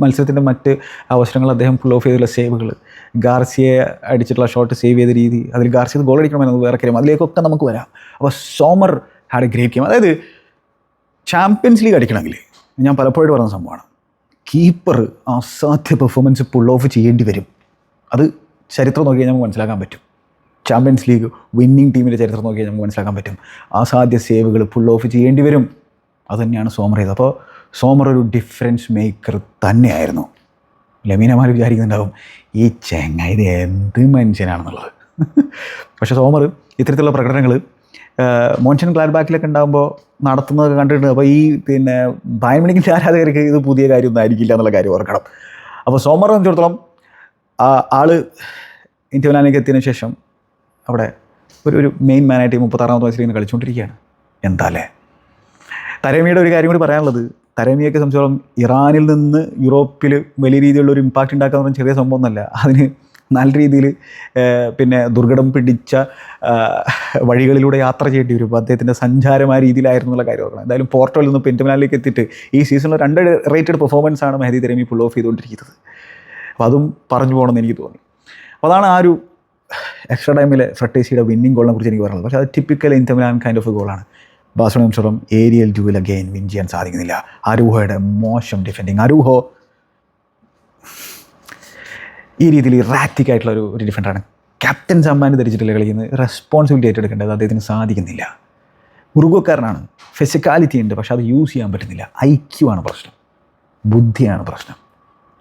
മത്സരത്തിന്റെ മറ്റ് അവസരങ്ങൾ അദ്ദേഹം ഫുൾ ഓഫ് ചെയ്തുള്ള സേവുകൾ. ഗാർസിയെ അടിച്ചിട്ടുള്ള ഷോട്ട് സേവ് ചെയ്ത രീതി അതിൽ ഗാർസിയത് ഗോൾ അടിക്കണമെന്നത് വേറെ കാര്യം. അതിലേക്കൊക്കെ നമുക്ക് വരാം. അപ്പോൾ Sommer had a great game അതായത് ചാമ്പ്യൻസ് ലീഗ് അടിക്കണമെങ്കിൽ ഞാൻ പലപ്പോഴും പറഞ്ഞ സംഭവമാണ് കീപ്പർ അസാധ്യ പെർഫോമൻസ് പുൾ ഓഫ് ചെയ്യേണ്ടി വരും. അത് ചരിത്രം നോക്കിയാൽ നമുക്ക് മനസ്സിലാക്കാൻ പറ്റും. ചാമ്പ്യൻസ് ലീഗ് വിന്നിങ് ടീമിന്റെ ചരിത്രം നോക്കിയാൽ നമുക്ക് മനസ്സിലാക്കാൻ പറ്റും. അസാധ്യ സേവുകൾ പുൾ ഓഫ് ചെയ്യേണ്ടി വരും. അത് തന്നെയാണ് സോമർ ചെയ്തത്. അപ്പോൾ സോമർ ഒരു ഡിഫറൻസ് മേക്കർ തന്നെയായിരുന്നു. ലമീനമാർ വിചാരിക്കുന്നുണ്ടാവും ഈ ചെങ്ങ ഇത് എന്ത് മനുഷ്യനാണെന്നുള്ളത്? പക്ഷേ സോമർ ഇത്തരത്തിലുള്ള പ്രകടനങ്ങൾ മോൻഷൻ ക്ലാഡ് ബാക്കിലൊക്കെ ഉണ്ടാകുമ്പോൾ നടത്തുന്നതൊക്കെ കണ്ടിട്ടുണ്ട്. അപ്പോൾ ഈ പിന്നെ ബയമിണിക്കിന്റെ ആരാധകർക്ക് ഇത് പുതിയ കാര്യമൊന്നും ആയിരിക്കില്ല എന്നുള്ള കാര്യം ഓർക്കണം. അപ്പോൾ സോമർ സംബന്ധിച്ചിടത്തോളം ആൾ ഇന്ത്യമിലാനിലേക്ക് എത്തിയതിനു ശേഷം അവിടെ ഒരു ഒരു മെയിൻ മാനായിട്ട് മുപ്പത്താറാമത്തെ വയസ്സിൽ ഇങ്ങനെ കളിച്ചുകൊണ്ടിരിക്കുകയാണ്. എന്താ അല്ലേ? തരേമിയുടെ ഒരു കാര്യം കൂടി പറയാനുള്ളത്. തരേമിയൊക്കെ സംബന്ധിച്ചോളം ഇറാനിൽ നിന്ന് യൂറോപ്പിൽ വലിയ രീതിയിലുള്ള ഒരു ഇമ്പാക്റ്റ് ഉണ്ടാക്കുക എന്ന് പറഞ്ഞാൽ ചെറിയ സംഭവം ഒന്നല്ല. അതിന് നല്ല രീതിയിൽ പിന്നെ ദുർഘടം പിടിച്ച വഴികളിലൂടെ യാത്ര ചെയ്യേണ്ടി വരും. അപ്പോൾ അദ്ദേഹത്തിന്റെ സഞ്ചാരം ആ രീതിയിലായിരുന്നു എന്നുള്ള കാര്യം ഓർക്കണം. എന്തായാലും പോർട്ടോയിൽ നിന്ന് പെന്റമിനാലിലേക്ക് എത്തിയിട്ട് ഈ സീസണിൽ രണ്ട് റേറ്റഡ് പെർഫോമൻസ് ആണ് മെഹദി തെരമി പുൾ ഓഫ് ചെയ്തുകൊണ്ടിരിക്കുന്നത്. അപ്പോൾ അതും പറഞ്ഞു പോകണമെന്ന് എനിക്ക് തോന്നി. അപ്പോൾ അതാണ് ആ ഒരു എക്സ്ട്രാ ടൈമിലെ ഫ്രട്ടേസിയുടെ വിന്നിംഗ് ഗോളിനെ കുറിച്ച് എനിക്ക് പറയുന്നത് പക്ഷേ അത് typical Inter Milan kind of ഗോളാണ് Barcelona സംബന്ധിച്ചിടത്തോളം ഏരിയൽ ഡ്യൂവിൽ അഗെയിൻ വിൻ ചെയ്യാൻ സാധിക്കുന്നില്ല. അരൂഹയുടെ മോശം ഡിഫെൻഡിങ് അരൂഹോ ഈ രീതിയിൽ റാറ്റിക് ആയിട്ടുള്ള ഒരു ഡിഫൻഡറാണ് ക്യാപ്റ്റൻ സമ്മാനം ധരിച്ചിട്ടില്ല കളിക്കുന്നത്? റെസ്പോൺസിബിലിറ്റി ഏറ്റെടുക്കേണ്ടത് അദ്ദേഹത്തിന് സാധിക്കുന്നില്ല. മുറുകക്കാരനാണ് ഫിസിക്കാലിറ്റി ഉണ്ട് പക്ഷേ അത് യൂസ് ചെയ്യാൻ പറ്റുന്നില്ല. ഐക്യു ആണ് പ്രശ്നം. ബുദ്ധിയാണ് പ്രശ്നം.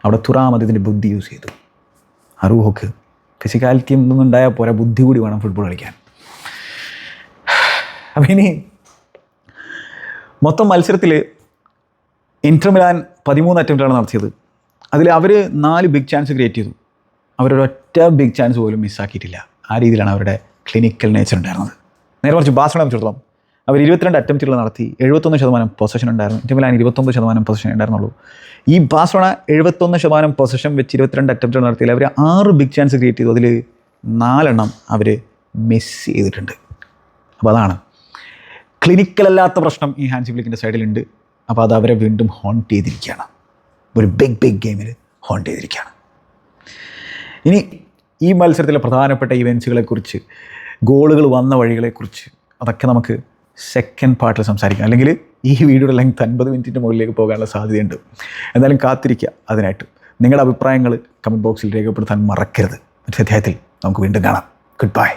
അവിടെ തുറാം അദ്ദേഹത്തിന്റെ ബുദ്ധി യൂസ് ചെയ്തു. അറൂഹോക്ക് ഫിസിക്കാലിറ്റി ഒന്നും ഉണ്ടായാൽ പോരാ ബുദ്ധി കൂടി വേണം ഫുട്ബോൾ കളിക്കാൻ. അപ്പം ഇനി മൊത്തം മത്സരത്തിൽ ഇന്റർ മിലാൻ പതിമൂന്ന് അറ്റംപ്റ്റാണ് നടത്തിയത്. അതിൽ അവർ നാല് ബിഗ് ചാൻസ് ക്രിയേറ്റ് ചെയ്തു. അവരൊരൊറ്റ ബിഗ് ചാൻസ് പോലും മിസ്സാക്കിയിട്ടില്ല ആ രീതിയിലാണ് അവരുടെ ക്ലിനിക്കൽ നേച്ചർ ഉണ്ടായിരുന്നത്. നേരെ കുറച്ച് ബാസണ വെച്ചിടത്തോളം അവർ ഇരുപത്തിരണ്ട് അറ്റംപ്റ്റുകൾ നടത്തി എഴുപത്തൊന്ന് ശതമാനം പൊസഷൻ ഉണ്ടായിരുന്നു. ഇന്റർ മിലാൻ ഇരുപത്തൊമ്പത് ശതമാനം പൊസഷൻ ഉണ്ടായിരുന്നുള്ളൂ. ഈ ബാസോണ എഴുപത്തൊന്ന് ശതമാനം പൊസഷൻ വെച്ച് ഇരുപത്തിരണ്ട് അറ്റംപ്റ്റുകൾ നടത്തിയിൽ അവർ ആറ് ബിഗ് ചാൻസ് ക്രിയേറ്റ് ചെയ്തു. അതിൽ നാലെണ്ണം അവർ മിസ് ചെയ്തിട്ടുണ്ട്. അപ്പോൾ അതാണ് ക്ലിനിക്കലല്ലാത്ത പ്രശ്നം ഈ ഹാൻസി ഫ്ലിക്കിന്റെ സൈഡിലുണ്ട്. അപ്പോൾ അത് അവരെ വീണ്ടും ഹോണ്ട് ചെയ്തിരിക്കുകയാണ്. ഒരു ബിഗ് ബിഗ് ഗെയിമിൽ ഹോണ്ട് ചെയ്തിരിക്കുകയാണ്. ഇനി ഈ മത്സരത്തിലെ പ്രധാനപ്പെട്ട ഇവൻസുകളെക്കുറിച്ച് ഗോളുകൾ വന്ന വഴികളെക്കുറിച്ച് അതൊക്കെ നമുക്ക് സെക്കൻഡ് പാർട്ടിൽ സംസാരിക്കാം. അല്ലെങ്കിൽ ഈ വീഡിയോയുടെ ലെങ്ത് അൻപത് മിനിറ്റിന്റെ മുകളിലേക്ക് പോകാനുള്ള സാധ്യതയുണ്ട്. എന്തായാലും കാത്തിരിക്കുക അതിനായിട്ട്. നിങ്ങളുടെ അഭിപ്രായങ്ങൾ കമന്റ് ബോക്സിൽ രേഖപ്പെടുത്താൻ മറക്കരുത്. മറ്റേ അധ്യായത്തിൽ നമുക്ക് വീണ്ടും കാണാം. Good bye